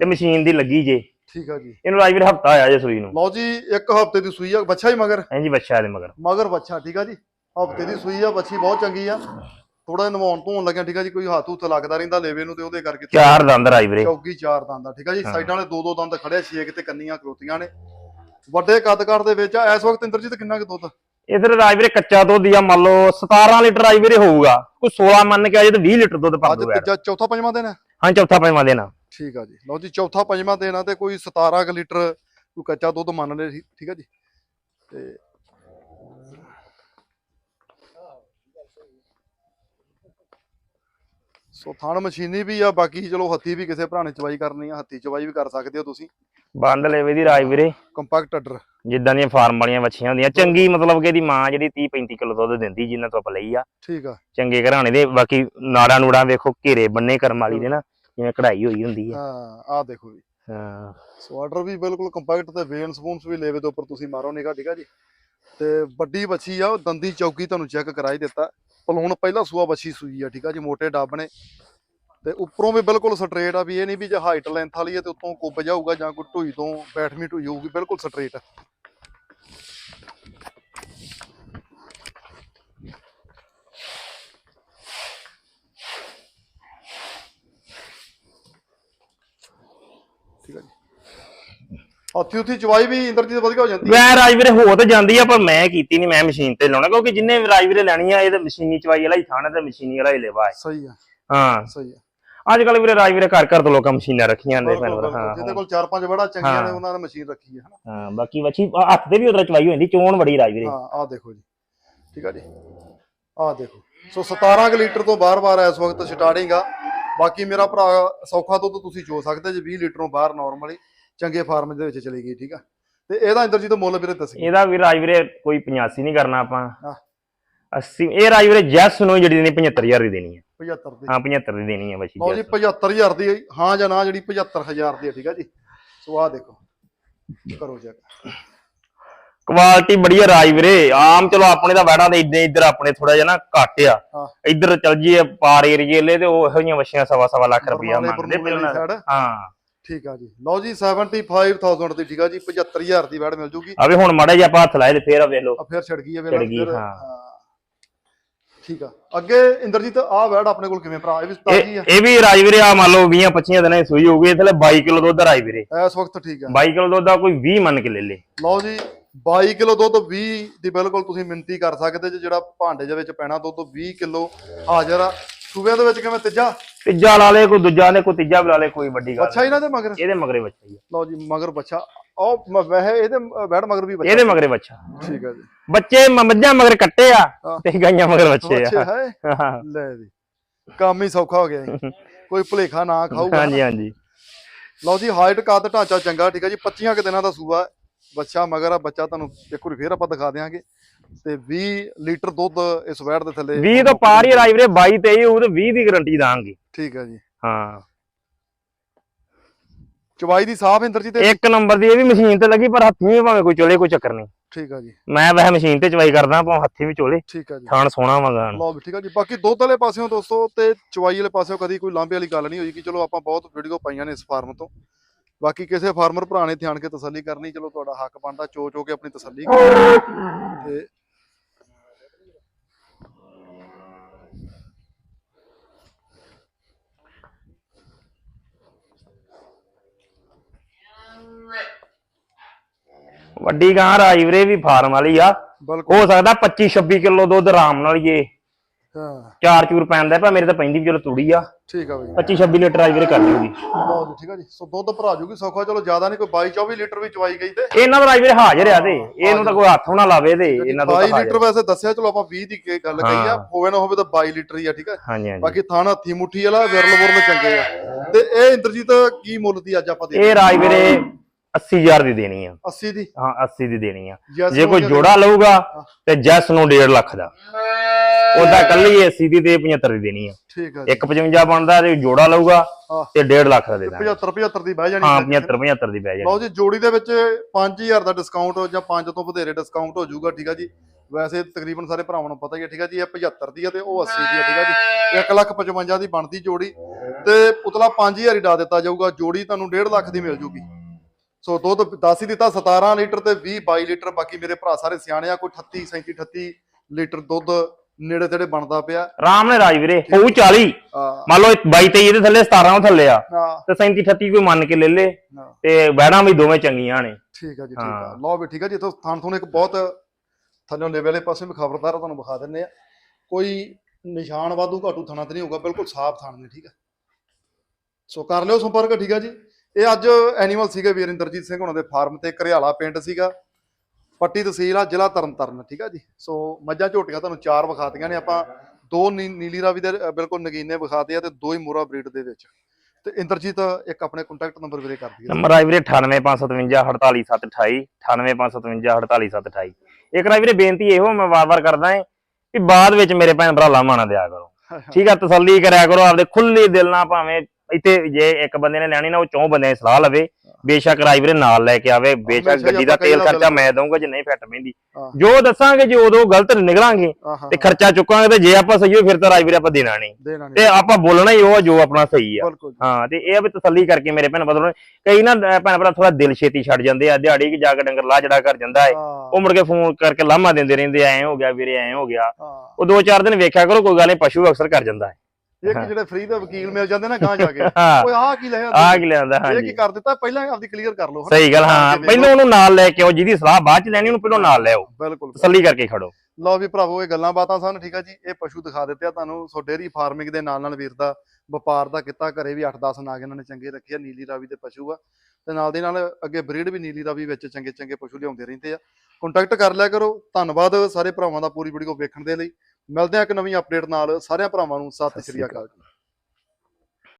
ਤੇ ਮਸ਼ੀਨ ਦੀ ਲੱਗੀ ਜੇ। ਠੀਕ ਆ ਜੀ। ਇਹਨੂੰ ਰਾਜਵੀਰ ਹਫਤਾ ਆਇਆ ਜੇ ਸੂਈ ਨੂੰ। ਲਓ ਜੀ ਇੱਕ ਹਫ਼ਤੇ ਦੀ ਸੂਈ ਆ ਬੱਚਾ ਹੀ ਮਗਰ? ਹਾਂਜੀ ਬੱਚਾ ਦੇ ਮਗਰ। ਮਗਰ ਬੱਚਾ ਠੀਕ ਆ ਜੀ? ਹਫ਼ਤੇ ਦੀ ਸੂਈ ਆ ਬੱਚੀ ਬਹੁਤ ਚੰਗੀ ਆ। ਥੋੜਾ ਨਵਾਉਣ ਧੋਣ ਲੱਗਿਆ ਠੀਕ ਆ ਜੀ? ਕੋਈ ਹੱਥ ਹੁੱਥ ਲੱਗਦਾ ਰਹਿੰਦਾ ਲੇਵੇ ਨੂੰ ਤੇ ਉਹਦੇ ਕਰਕੇ ਚਾਰ ਦੰਦ ਰਾਜਵੀਰੇ ਚੌਕੀ ਚਾਰ ਦੰਦ ਆ ਠੀਕ ਆ ਜੀ। ਸਾਈਡਾਂ ਵਾਲੇ ਦੋ ਦੋ ਦੰਦ ਖੜਿਆ ਛੇ ਕਿਤੇ ਕੰਨੀਆਂ ਖਲੋਤੀਆਂ ਨੇ। ਵੱਡੇ ਕੱਦ ਕਾਠ ਦੇ ਵਿੱਚ ਆ ਇਸ ਵਕਤ ਇੰਦਰਜੀਤ ਕਿੰਨਾ ਕੁ ਦੁੱਧ? ਇਧਰ ਰਾਜਵੀਰੇ ਕੱਚਾ ਦੁੱਧ ਆ ਮੰਨ ਲਓ 17 ਲੀਟਰ ਰਾਜਵੀਰੇ ਹੋਊਗਾ। ਕੋਈ 16 ਮੰਨ ਕੇ ਆਜੇ ਤੇ 20 ਲੀਟਰ ਦੁੱਧ ਅੱਜ ਦੂਗਾ ਤੀਜਾ ਚੌਥਾ ਪੰਜਵਾਂ ਦਿਨ ਹੈ ਹਾਂ ਚੌਥਾ ਪੰਜਵਾਂ ਦੇਣਾ ਠੀਕ ਆ ਜੀ। ਲਓ ਜੀ ਚੌਥਾ ਪੰਜਵਾਂ ਦਿਨ ਆ ਤੇ ਕੋਈ 17 ਕੁ ਲੀਟਰ ਕੋਈ ਕੱਚਾ ਦੁੱਧ ਮੰਨ ਠੀਕ- ਠੀਕ ਆ ਜੀ? ਤੇ ਸੋ ਥਾਣ ਮਸ਼ੀਨੀ ਵੀ ਆ ਬਾਕੀ ਚਲੋ ਹੱਥੀ ਵੀ ਕਿਸੇ ਭਰਾ ਨੇ ਚਵਾਈ ਕਰਨੀ ਆ ਹੱਥੀ ਚਵਾਈ ਵੀ ਕਰ ਸਕਦੇ ਹੋ ਤੁਸੀਂ। ਬੰਦ ਲੈਵੇ ਦੀ ਰਾਜਵੀਰੇ ਕੰਪੈਕਟ ਅਡਰ ਜਿੱਦਾਂ ਦੀਆਂ ਫਾਰਮ ਵਾਲੀਆਂ ਵੱਛੀਆਂ ਹੁੰਦੀਆਂ ਚੰਗੀ ਮਤਲਬ ਕਿ ਇਹਦੀ ਮਾਂ ਜਿਹੜੀ 30 35 ਕਿਲੋ ਦੁੱਧ ਦਿੰਦੀ ਜਿੰਨਾ ਤੋਂ ਆਪਾਂ ਲਈ ਆ। ਠੀਕ ਆ। ਚੰਗੇ ਘਰਾਣੇ ਦੇ ਬਾਕੀ ਨਾੜਾ ਨੂੜਾ ਵੇਖੋ ਘੇਰੇ ਬੰਨੇ ਕਰਮ ਵਾਲੀ ਦੇ ਨਾ ਜਿਵੇਂ ਕਢਾਈ ਹੋਈ ਹੁੰਦੀ ਆ। ਹਾਂ ਆਹ ਦੇਖੋ ਜੀ। ਹਾਂ। ਸੋ ਆਰਡਰ ਵੀ ਬਿਲਕੁਲ ਕੰਪੈਕਟ ਤੇ ਵੇਨ ਸਪੂਨਸ ਵੀ ਲੇਵੇ ਦੇ ਉੱਪਰ ਤੁਸੀਂ ਮਾਰੋ ਨਿਗਾ ਠੀਕ ਆ ਜੀ। ਤੇ ਵੱਡੀ ਬੱਚੀ ਆ ਉਹ ਦੰਦੀ ਚੌਕੀ ਤੁਹਾਨੂੰ ਚੈੱਕ ਕਰਾਈ ਦਿੱਤਾ। ਪਲੂਣ ਪਹਿਲਾ ਸੂਆ ਬੱਚੀ ਸੂਈ ਆ, ਠੀਕ ਆ ਜੀ, ਮੋਟੇ ਡੱਬ ਨੇ। ਤੇ ਉੱਪਰੋਂ ਵੀ ਬਿਲਕੁਲ ਸਟਰੇਟ ਆ ਵੀ ਇਹ ਨਹੀਂ ਵੀ ਜੇ ਹਾਈਟ ਲੈਂਥ ਵਾਲੀ ਹੈ ਤੇ ਉੱਤੋਂ ਕੁੱਬ ਜਾਊਗਾ ਜਾਂ ਕੋਈ ਢੂਈ ਤੋਂ ਬੈਠਵੀਂ ਢੂਈ ਹੋਊਗੀ, ਬਿਲਕੁਲ ਸਟਰੇਟ ਆ ਠੀਕ ਆ ਜੀ ਹੱਥੀ ਉੱਥੀ ਚਵਾਈ ਵੀ ਇੰਦਰਜੀਤ ਵਧੀਆ ਹੋ ਜਾਂਦੀ ਮੈਂ ਰਾਜਵੀਰੇ ਹੋ ਤਾਂ ਜਾਂਦੀ ਆ ਪਰ ਮੈਂ ਕੀਤੀ ਨਹੀਂ ਮੈਂ ਮਸ਼ੀਨ ਤੇ ਲਾਉਣਾ ਕਿਉਂਕਿ ਜਿੰਨੇ ਵੀ ਰਾਜਵੀਰੇ ਲੈਣੀ ਆ ਇਹ ਤਾਂ ਮਸ਼ੀਨੀ ਚਵਾਈ ਵਾਲਾ ਹੀ ਥਾਣਾ ਤੇ ਮਸ਼ੀਨੀ ਵਾਲਾ ਹੀ ਲੈਵਾ ਹੈ। ਸਹੀ ਆ। ਹਾਂ। ਸਹੀ ਆ। ਅੱਜ ਕੱਲ ਵੀਰੇ ਰਾਜਵੀਰੇ ਘਰ ਘਰ ਤੋਂ ਲੋਕਾਂ ਮਸ਼ੀਨਾਂ ਰੱਖੀਆਂ ਨੇ ਬਿਲਕੁਲ। ਹਾਂ। ਜਿਹਦੇ ਕੋਲ ਚਾਰ ਪੰਜ ਵੜਾ ਚੰਗੀਆਂ ਨੇ ਹਾਂ। ਉਹਨਾਂ ਨੇ ਮਸ਼ੀਨ ਰੱਖੀ ਹੈ ਹਨਾ। ਹਾਂ ਬਾਕੀ ਵੱਛੀ ਹੱਥ ਤੇ ਵੀ ਉਧਰ ਚਵਾਈ ਹੋ ਜਾਂਦੀ ਚੋਣ ਬੜੀ ਰਾਜਵੀਰੇ। ਹਾਂ ਆਹ ਦੇਖੋ ਜੀ। ਠੀਕ ਆ ਜੀ। ਆਹ ਦੇਖੋ। ਸੋ 17 ਕੁ ਲੀਟਰ ਤੋਂ ਬਾਰ-ਬਾਰ ਇਸ ਵਕਤ ਸਟਾਰਟਿੰਗ ਆ। ਬਾਕੀ ਮੇਰਾ ਭਰਾ ਸੌਖਾ ਦੁੱਧ ਤੁਸੀਂ ਚੋ ਸਕਦੇ ਜੇ 20 ਲੀਟਰੋਂ ਬਾਹਰ ਨਾਰਮਲੀ ਚੰਗੇ ਫਾਰਮ ਦੇ ਵਿੱਚ ਚਲੀ ਗਈ ਠੀਕ ਆ? ਤੇ ਇਹਦਾ ਇੰਦਰਜੀਤ ਮੁੱਲ ਵੀਰੇ ਦੱਸੀ ਇਹਦਾ ਵੀ ਰਾਜਵੀਰੇ ਕੋਈ 85 ਨਹੀਂ ਕਰਨਾ ਆਪਾਂ। ਹਾਂ। 80 ਇਹ ਰਾਜਵੀਰੇ ਜੈਸ ਨੂੰ ਜਿਹੜੀ ਦੇਣੀ 75000 ਦੀ ਦੇਣੀ ਹੈ 75 ਦੀ। ਹਾਂ 75 ਦੀ ਦੇਣੀ ਹੈ ਵੱਛੀ ਲਓ ਜੀ ਜੈਸ। 75000 ਦੀ ਹਾਂ ਜਾਂ ਨਾ ਜਿਹੜੀ 75000 ਦੀ ਹੈ ਠੀਕ ਆ ਜੀ? ਸੋ ਆਹ ਦੇਖੋ। ਕਰੋ ਚੈੱਕ ਕੁਆਲਿਟੀ ਬੜੀ ਹੈ ਰਾਜਵੀਰੇ ਆਮ ਚਲੋ ਆਪਣੇ ਦਾ ਵੜਾ ਤੇ ਇਦਾਂ ਇੱਧਰ ਆਪਣੇ ਥੋੜਾ ਜਿਹਾ ਨਾ ਘੱਟ ਆ। ਇੱਧਰ ਚਲ ਜੀਏ ਪਾਰ ਏਰੀਏ ਲੈ ਤੇ ਉਹ ਇਹੋ ਜਿਹੀਆਂ ਵੱਛੀਆਂ ਸਵਾ ਸਵਾ ਲੱਖ ਬਰਨਾਲੇ, ਮੰਗਦੇ ਪਹਿਲਾਂ। ਹਾਂ। ਠੀਕ ਆ ਜੀ। ਲਓ ਜੀ 75000 ਦੀ ਠੀਕ ਆ ਜੀ 75000 ਦੀ ਵੈੜ ਮਿਲ ਜੂਗੀ। ਅਵੇ ਹੁਣ ਮਾੜਾ ਜਿਹਾ ਆਪਾਂ ਹੱਥ ਲਾਏ ਤੇ ਫੇਰ ਆ ਵੇਖ ਲਓ। ਆ ਫਿਰ ਛੜ ਗਈ ਛਿੜ ਵੇਲਾ ਗਈ, ਫਿਰ, ਹਾਂ। ਠੀਕ ਆ। ਅੱਗੇ ਇੰਦਰਜੀਤ ਆਹ ਵੈੜ ਆਪਣੇ ਕੋਲ ਕਿਵੇਂ ਭਰਾ? ਇਹ ਵੀ ਤਾਜੀ ਆ। ਇਹ ਵੀ ਰਾਜਵੀਰੇ ਆ ਮੰਨ ਲਓ 20 25 ਦਿਨਾਂ ਦੀ ਸੂਈ ਹੋਊਗੀ ਥਲੇ 22 ਕਿਲੋ ਦੁੱਧ ਰਾਜਵੀਰੇ ਇਸ ਵਕਤ ਠੀਕ ਆ। 22 ਕਿਲੋ ਦੁੱਧ ਦਾ ਕੋਈ 20 ਮੰਨ ਕੇ ਲੈ ਲੇ। ਲਓ ਜੀ 22 ਕਿਲੋ ਦੁੱਧ 20 ਦੀ ਬਿਲਕੁਲ ਤੁਸੀਂ ਮਿੰਤੀ ਕਰ ਸਕਦੇ ਜੇ ਜਿਹੜਾ ਭਾਂਡੇ ਦੇ ਵਿੱਚ ਪੈਣਾ ਦੁੱਧ 20 ਕਿਲੋ ਹਾਜ਼ਰ ਆ। ਸੂਬਿਆਂ ਦੇ ਵਿੱਚ ਕਿਵੇਂ ਤੀਜਾ? ਤੀਜਾ ਲਾ ਲੇ ਕੋਈ ਦੂਜਾ ਨੇ ਕੋਈ ਤੀਜਾ ਬੁਲਾ ਲੇ ਕੋਈ ਵੱਡੀ ਗੱਲ ਬੱਚਾ ਇਹਨਾਂ ਦੇ ਮਗਰ? ਇਹਦੇ ਮਗਰੇ ਬੱਚਾ ਹੀ ਆ। ਲਓ ਜੀ ਮਗਰ ਬੱਚਾ। ਉਹ ਵੈਸੇ ਇਹਦੇ ਵੈੜ ਮਗਰ ਵੀ ਬੱਚਾ। ਇਹਦੇ ਮਗਰੇ ਬੱਚਾ। ਠੀਕ ਆ ਜੀ। ਬੱਚੇ ਮੱਝਾਂ ਮਗਰ ਕੱਟੇ ਆ। ਤੇ ਗਾਈਆਂ ਮਗਰ ਬੱਚੇ ਆ। ਲੈ ਜੀ। ਕੰਮ ਹੀ ਸੌਖਾ ਹੋ ਗਿਆ ਜੀ। ਕੋਈ ਭੁਲੇਖਾ ਨਾ ਖਾਊਗਾ। ਹਾਂਜੀ ਹਾਂਜੀ। ਲਓ ਜੀ ਹਾਈਟ ਕੱਦ ਢਾਂਚਾ ਚੰਗਾ ਠੀਕ ਹੈ ਜੀ। 25 ਕੁ ਦਿਨਾਂ ਦਾ ਸੂਆ। ਬੱਚਾ ਮਗਰ ਆ ਬੱਚਾ ਤੁਹਾਨੂੰ ਇੱਕ ਵਾਰੀ ਫੇਰ ਆਪਾਂ ਦਿਖਾ ਦਿਆਂਗੇ। ਤੇ 20 ਲੀਟਰ ਦੁੱਧ ਇਸ ਵੈੜ ਦੇ ਥੱਲੇ 20 ਤੋਂ ਪਾਰ ਹੀ ਰਾਜਵੀਰੇ 22 23 ਉਹ ਤੇ 20 ਦੀ ਗਾਰੰਟੀ ਦਾਂਗੇ। ਠੀਕ ਹੈ ਜੀ। ਹਾਂ। ਚਵਾਈ ਦੀ ਸਾਫ਼ ਇੰਦਰ ਜੀ ਤੇ ਇੱਕ ਨੰਬਰ ਦੀ ਇਹ ਵੀ ਮਸ਼ੀਨ ਤੇ ਲੱਗੀ ਪਰ ਹੱਥੀਂ ਵੀ ਭਾਵੇਂ ਕੋਈ ਚੋਲੇ ਕੋਈ ਚੱਕਰ ਨਹੀਂ। ਠੀਕ ਹੈ ਜੀ। ਮੈਂ ਵੈਸੇ ਮਸ਼ੀਨ ਤੇ ਚਵਾਈ ਕਰਦਾ ਭਾਵੇਂ ਹੱਥੀਂ ਵੀ ਚੋਲੇ। ਠੀਕ ਹੈ ਜੀ। ਥਾਣ ਸੋਹਣਾ ਮੰਗਾਣ ਲਓ ਠੀਕ ਹੈ ਜੀ। ਬਾਕੀ ਦੁੱਧ ਵਾਲੇ ਪਾਸਿਓਂ ਦੋਸਤੋ ਤੇ ਚਵਾਈ ਵਾਲੇ ਪਾਸਿਓਂ ਕਦੀ ਕੋਈ ਲਾਂਭੇ ਵਾਲੀ ਗੱਲ ਨਹੀਂ ਹੋਈ ਕਿ ਚਲੋ ਆਪਾਂ ਬਹੁਤ ਵੀਡੀਓ ਪਾਈਆਂ ਨੇ ਇਸ ਫਾਰਮ ਤੋਂ। ਬਾਕੀ ਕਿਸੇ ਫਾਰਮਰ ਭਰਾ ਨੇ ਧਿਆਨ ਕੇ ਤਸੱਲੀ ਕਰਨੀ ਚਲੋ ਤੁਹਾਡਾ ਹੱਕ ਬਣਦਾ ਚੋ ਚੋ ਕੇ ਆਪਣੀ ਤਸੱਲੀ ਕਰੋ ਤੇ ਵੱਡੀ ਗਾਂ ਰਾਜਵੀਰੇ ਵੀ ਫਾਰਮ ਵਾਲੀ ਆ। ਬਿਲਕੁਲ। ਹੋ ਸਕਦਾ 25 26 ਕਿਲੋ ਦੁੱਧ ਆਰਾਮ ਨਾਲ ਇਹ। ਹਾਂ। ਚਾਰ ਚੂਰ ਪੈਂਦਾ ਪਰ ਮੇਰੇ ਤਾਂ ਪੈਂਦੀ ਵੀ ਚਲੋ ਤੂੜੀ ਆ। ਠੀਕ ਆ ਬਈ। 25 26 ਲੀਟਰ ਰਾਜਵੀਰੇ ਕਰ ਜੂਗੀ। ਲਓ ਜੀ ਠੀਕ ਆ ਜੀ। ਸੋ ਦੁੱਧ ਭਰਾ ਜੂਗੀ ਸੌਖਾ ਚਲੋ ਜ਼ਿਆਦਾ ਨਹੀਂ ਕੋਈ 22 24 ਲੀਟਰ ਵੀ ਚਵਾਈ ਗਈ ਤੇ। ਇਹਨਾਂ ਦਾ ਰਾਜਵੀਰੇ ਹਾਜ਼ਰ ਆ ਤੇ। ਇਹਨੂੰ ਤਾਂ ਕੋਈ ਹੱਥ ਨਾ ਲਾਵੇ ਤੇ ਇਹਨਾਂ ਦਾ 22 ਤਾਂ ਲੀਟਰ ਵੈਸੇ ਦੱਸਿਆ ਚਲੋ ਆਪਾਂ 20 ਦੀ ਗੱਲ ਕਹੀ ਆ। ਹੋਵੇ ਨਾ ਹੋਵੇ ਤਾਂ 22 ਲੀਟਰ ਹੀ ਆ ਠੀਕ ਆ। ਬਾਕੀ ਥਾਣਾ ਹੱਥੀ ਮੁੱਠੀ ਵਾਲਾ ਵਿਰਲ ਵੁਰਲ ਚੰਗੇ ਆ। ਤੇ ਇਹ ਇੰਦਰਜੀਤ ਕੀ ਮੁੱਲ ਦੀ ਅੱਜ ਆਪਾਂ ਦੇ ਇਹ ਰਾਜਵੀਰੇ 80000 ਦੀ ਦੇਣੀ ਆ। 80 ਦੀ? ਹਾਂ 80 ਦੀ ਦੇਣੀ ਆ। ਜੇ ਕੋਈ ਜਾਂ ਜੋੜਾ ਲਊਗਾ ਤੇ ਜੈਸ ਨੂੰ 1.5 ਲੱਖ ਦਾ। ਉਹਦਾ ਕੱਲੀ 80 ਦੀ ਤੇ 75 ਦੀ ਦੇਣੀ ਆ। ਠੀਕ ਆ ਜੀ। 155 ਬਣਦਾ ਤੇ ਜੋੜਾ ਲਊਗਾ। ਤੇ 1.5 ਲੱਖ ਦਾ ਦੇ ਦਾਂਗੇ। 75 75 ਦੀ ਬਹਿ ਜਾਣੀ। ਹਾਂ ਹੈ। 75 75 ਦੀ ਪੈ ਜਾਣੀ। ਲਓ ਜੀ ਜੋੜੀ ਦੇ ਵਿੱਚ 5000 ਦਾ ਡਿਸਕਾਊਂਟ ਜਾਂ 5 ਤੋਂ ਵਧੇਰੇ ਡਿਸਕਾਊਂਟ ਹੋ ਜਾਊਗਾ ਠੀਕ ਆ ਜੀ। ਵੈਸੇ ਤਕਰੀਬਨ ਸਾਰੇ ਭਰਾਵਾਂ ਨੂੰ ਪਤਾ ਹੀ ਹੈ ਠੀਕ ਆ ਜੀ ਇਹ 75 ਦੀ ਆ ਤੇ ਉਹ 80 ਦੀ ਆ ਠੀਕ ਆ ਜੀ। 1 ਲੱਖ 55 ਦੀ ਬਣਦੀ ਜੋੜੀ ਤੇ ਉਤਲਾ 5000 ਹੀ ਡਾ ਦਿੱਤਾ ਜਾਊਗਾ ਜੋੜੀ ਤੁਹਾਨੂੰ 1.5 ਲੱਖ ਦੀ ਮਿਲ ਜੂਗੀ। ਸੋ ਦੁੱਧ 10 ਹੀ ਦਿੱਤਾ 17 ਲੀਟਰ ਤੇ 20 22 ਲੀਟਰ ਬਾਕੀ ਮੇਰੇ ਭਰਾ ਸਾਰੇ ਸਿਆਣੇ ਆ ਕੋਈ 38 37 38 ਲੀਟਰ ਦੁੱਧ ਨੇੜੇ ਤੇੜੇ ਬਣਦਾ ਪਿਆ। ਆਰਾਮ ਨਾਲ ਰਾਜਵੀਰੇ ਹੋਊ 40 ਆ ਮੰਨ ਲਓ 22 23 ਇਹਦੇ ਥੱਲੇ 17 ਉਹ ਥੱਲੇ ਆ। ਤੇ 37 38 ਕੋਈ ਮੰਨ ਕੇ ਲੈ ਲੇ। ਤੇ ਬਹਿਣਾ ਵੀ ਦੋਵੇਂ ਚੰਗੀਆਂ ਨੇ। ਠੀਕ ਆ ਜੀ ਠੀਕ ਆ। ਲਓ ਵੀ ਠੀਕ ਆ ਜੀ ਇੱਥੋਂ ਥਾਣ ਤੁਹਾਨੂੰ ਇੱਕ ਬਹੁਤ ਥੱਲੇ ਲੇਵੇ ਵਾਲੇ ਪਾਸੇ ਵੀ ਖਬਰਦਾਰ ਤੁਹਾਨੂੰ ਵਿਖਾ ਦਿੰਨੇ ਆ। ਕੋਈ ਨਿਸ਼ਾਨ ਵਾਧੂ ਘਾਟੂ ਥਾਣਾ ਤੇ ਨਹੀਂ ਹੋਊਗਾ ਬਿਲਕੁਲ ਸਾਫ਼ ਥਾਣ ਨੇ ਠੀਕ ਆ। ਸੋ ਕਰ ਲਿਓ ਸੰਪਰਕ ਠੀਕ ਆ ਜੀ। ਇਹ ਅੱਜ ਐਨੀਮਲ ਸੀਗੇ ਵੀਰ ਇੰਦਰਜੀਤ ਸਿੰਘ ਉਹਨਾਂ ਦੇ ਫਾਰਮ ਤੇ ਘਰਿਆਲਾ ਪਿੰਡ ਸੀਗਾ। ਪੱਟੀ ਤਹਿਸੀਲ ਆ ਜ਼ਿਲ੍ਹਾ ਤਰਨਤਾਰਨ ਠੀਕ ਆ ਜੀ? ਸੋ ਮੱਝਾਂ ਝੋਟੀਆਂ ਤੁਹਾਨੂੰ ਚਾਰ ਵਿਖਾਤੀਆਂ ਨੇ। ਆਪਾਂ ਦੋ ਨੀ- ਨੀਲੀ ਰਾਵੀ ਦੇ ਬਿਲਕੁਲ ਨਗੀਨੇ ਵਿਖਾਤੇ ਆ ਤੇ ਦੋ ਹੀ ਮੋਰਾ ਬਰੀਡ ਦੇ ਵਿੱਚ। ਤੇ ਇੰਦਰਜੀਤ ਇੱਕ ਆਪਣੇ ਕੰਟੈਕਟ ਨੰਬਰ ਵੀਰੇ ਕਰ ਦਈਏ ਨੰਬਰ ਰਾਜਵੀਰੇ 98557 48728 98557 48728 ਇੱਕ ਰਾਜਵੀਰੇ ਬੇਨਤੀ ਇਹੋ ਮੈਂ ਵਾਰ-ਵਾਰ ਕਰਦਾ ਹਾਂ ਕਿ ਬਾਅਦ ਵਿੱਚ ਮੇਰੇ ਭੈਣ ਭਰਾ ਲਾਮਾ ਨਾ ਦਿਆ ਕਰੋ। ਠੀਕ ਆ ਤਸੱਲੀ ਕਰਿਆ ਕਰੋ ਆਪਦੇ ਖੁੱਲੇ ਦਿਲ ਨਾਲ ਭਾਵੇਂ ਇੱਥੇ ਜੇ ਇੱਕ ਬੰਦੇ ਨੇ ਲੈਣੀ ਨਾ ਉਹ ਚੌਂ ਬੰਦਿਆਂ ਦੀ ਸਲਾਹ ਲਵੇ। ਬੇਸ਼ੱਕ ਰਾਈ ਵੀਰੇ ਨਾਲ ਲੈ ਕੇ ਆਵੇ ਬੇਸ਼ੱਕ ਗੱਡੀ ਦਾ ਤੇਲ ਖਰਚਾ ਮੈਂ ਦਊਂਗਾ ਜੇ ਨਹੀਂ ਫਿੱਟ ਪੈਂਦੀ। ਜੋ ਦੱਸਾਂਗੇ ਜੇ ਉਦੋਂ ਗਲਤ ਨਿਕਲਾਂਗੇ ਤੇ ਖਰਚਾ ਚੁੱਕਾਂਗੇ ਤੇ ਜੇ ਆਪਾਂ ਸਹੀ ਹੋ ਫਿਰ ਤਾਂ ਰਾਈ ਵੀਰੇ ਆਪਾਂ ਦੇਣਾ ਨਹੀਂ। ਤੇ ਆਪਾਂ ਬੋਲਣਾ ਹੀ ਉਹ ਜੋ ਆਪਣਾ ਸਹੀ ਆ। ਹਾਂ ਤੇ ਇਹ ਆ ਵੀ ਤਸੱਲੀ ਕਰਕੇ ਮੇਰੇ ਭੈਣ ਬਦਲੋ। ਕਈ ਨਾ ਭੈਣ ਭਰਾ ਥੋੜਾ ਦਿਲ ਛੇਤੀ ਛੱਡ ਜਾਂਦੇ ਆ ਦਿਹਾੜੀ ਕਿ ਜਾ ਕੇ ਡੰਗਰ ਲਾ ਜੜਾ ਕਰ ਜਾਂਦਾ ਹੈ। ਉਹ ਮੁੜ ਕੇ ਫੋਨ ਕਰਕੇ ਲਾਮਾ ਦਿੰਦੇ ਰਹਿੰਦੇ ਐ ਹੋ ਗਿਆ ਵੀਰੇ ਐ ਹੋ ਗਿਆ। ਉਹ ਦੋ ਚਾਰ ਦਿਨ ਵੇਖਿਆ ਕਰੋ ਕੋਈ ਗੱਲ ਨਹੀਂ ਪਸ਼ੂ ਅਕਸਰ ਕਰ ਜਾਂਦਾ ਹੈ ਇੱਕ ਜਿਹੜੇ ਫ੍ਰੀ ਦੇ ਵਕੀਲ ਮਿਲ ਜਾਂਦੇ ਨਾ ਗਾਂ ਜਾ ਕੇ ਹਾਂ। ਓਏ ਆਹ ਕੀ ਲੈ ਆ ਕੀ ਲਿਆਂਦਾ ਇਹ ਕੀ ਕਰ ਦਿੱਤਾ ਪਹਿਲਾਂ ਆਪਦੀ ਕਲੀਅਰ ਕਰ ਲਓ। ਸਹੀ ਗੱਲ ਹਾਂ। ਪਹਿਲਾਂ ਉਹਨੂੰ ਨਾਲ ਲੈ ਕੇ ਆਓ ਜਿਹਦੀ ਸਲਾਹ ਬਾਅਦ ਚ ਲੈਣੀ ਉਹਨੂੰ ਪਹਿਲਾਂ ਨਾਲ ਲੈ ਆਓ। ਬਿਲਕੁਲ। ਤਸੱਲੀ ਕਰਕੇ ਖੜੋ। ਲਓ ਵੀ ਭਰਾਵੋ ਇਹ ਗੱਲਾਂ ਬਾਤਾਂ ਸਨ ਠੀਕ ਆ ਜੀ। ਇਹ ਪਸ਼ੂ ਦਿਖਾ ਦਿੱਤੇ ਆ ਤੁਹਾਨੂੰ। ਸੋ ਡੇਅਰੀ ਫਾਰਮਿੰਗ ਦੇ ਨਾਲ ਨਾਲ ਵੀਰ ਦਾ ਵਪਾਰ ਦਾ ਕੀਤਾ ਘਰੇ ਵੀ 8-10 ਨਾਗ ਇਹਨਾਂ ਨੇ ਚੰਗੇ ਰੱਖੇ ਆ ਨੀਲੀ ਰਾਵੀ ਦੇ ਪਸ਼ੂ ਆ। ਤੇ ਨਾਲ ਦੇ ਨਾਲ ਅੱਗੇ ਬਰੀਡ ਵੀ ਨੀਲੀ ਰਾਵੀ ਵਿੱਚ ਚੰਗੇ ਚੰਗੇ ਪਸ਼ੂ ਲਿਆਉਂਦੇ ਰਹਿੰਦੇ ਆ। ਕੰਟੈਕਟ ਕਰ ਲਿਆ ਕਰੋ। ਧੰਨਵਾਦ ਸਾਰੇ ਭਰਾਵਾਂ ਦਾ ਪੂਰੀ ਵੀਡੀਓ ਵੇਖਣ ਦੇ ਲਈ। ਮਿਲਦੇ ਆ ਇੱਕ ਨਵੀਂ ਅਪਡੇਟ ਨਾਲ। ਸਾਰਿਆਂ ਭਰਾਵਾਂ ਨੂੰ ਸਤਿ ਸ਼੍ਰੀ ਅਕਾਲ। ਜੀ।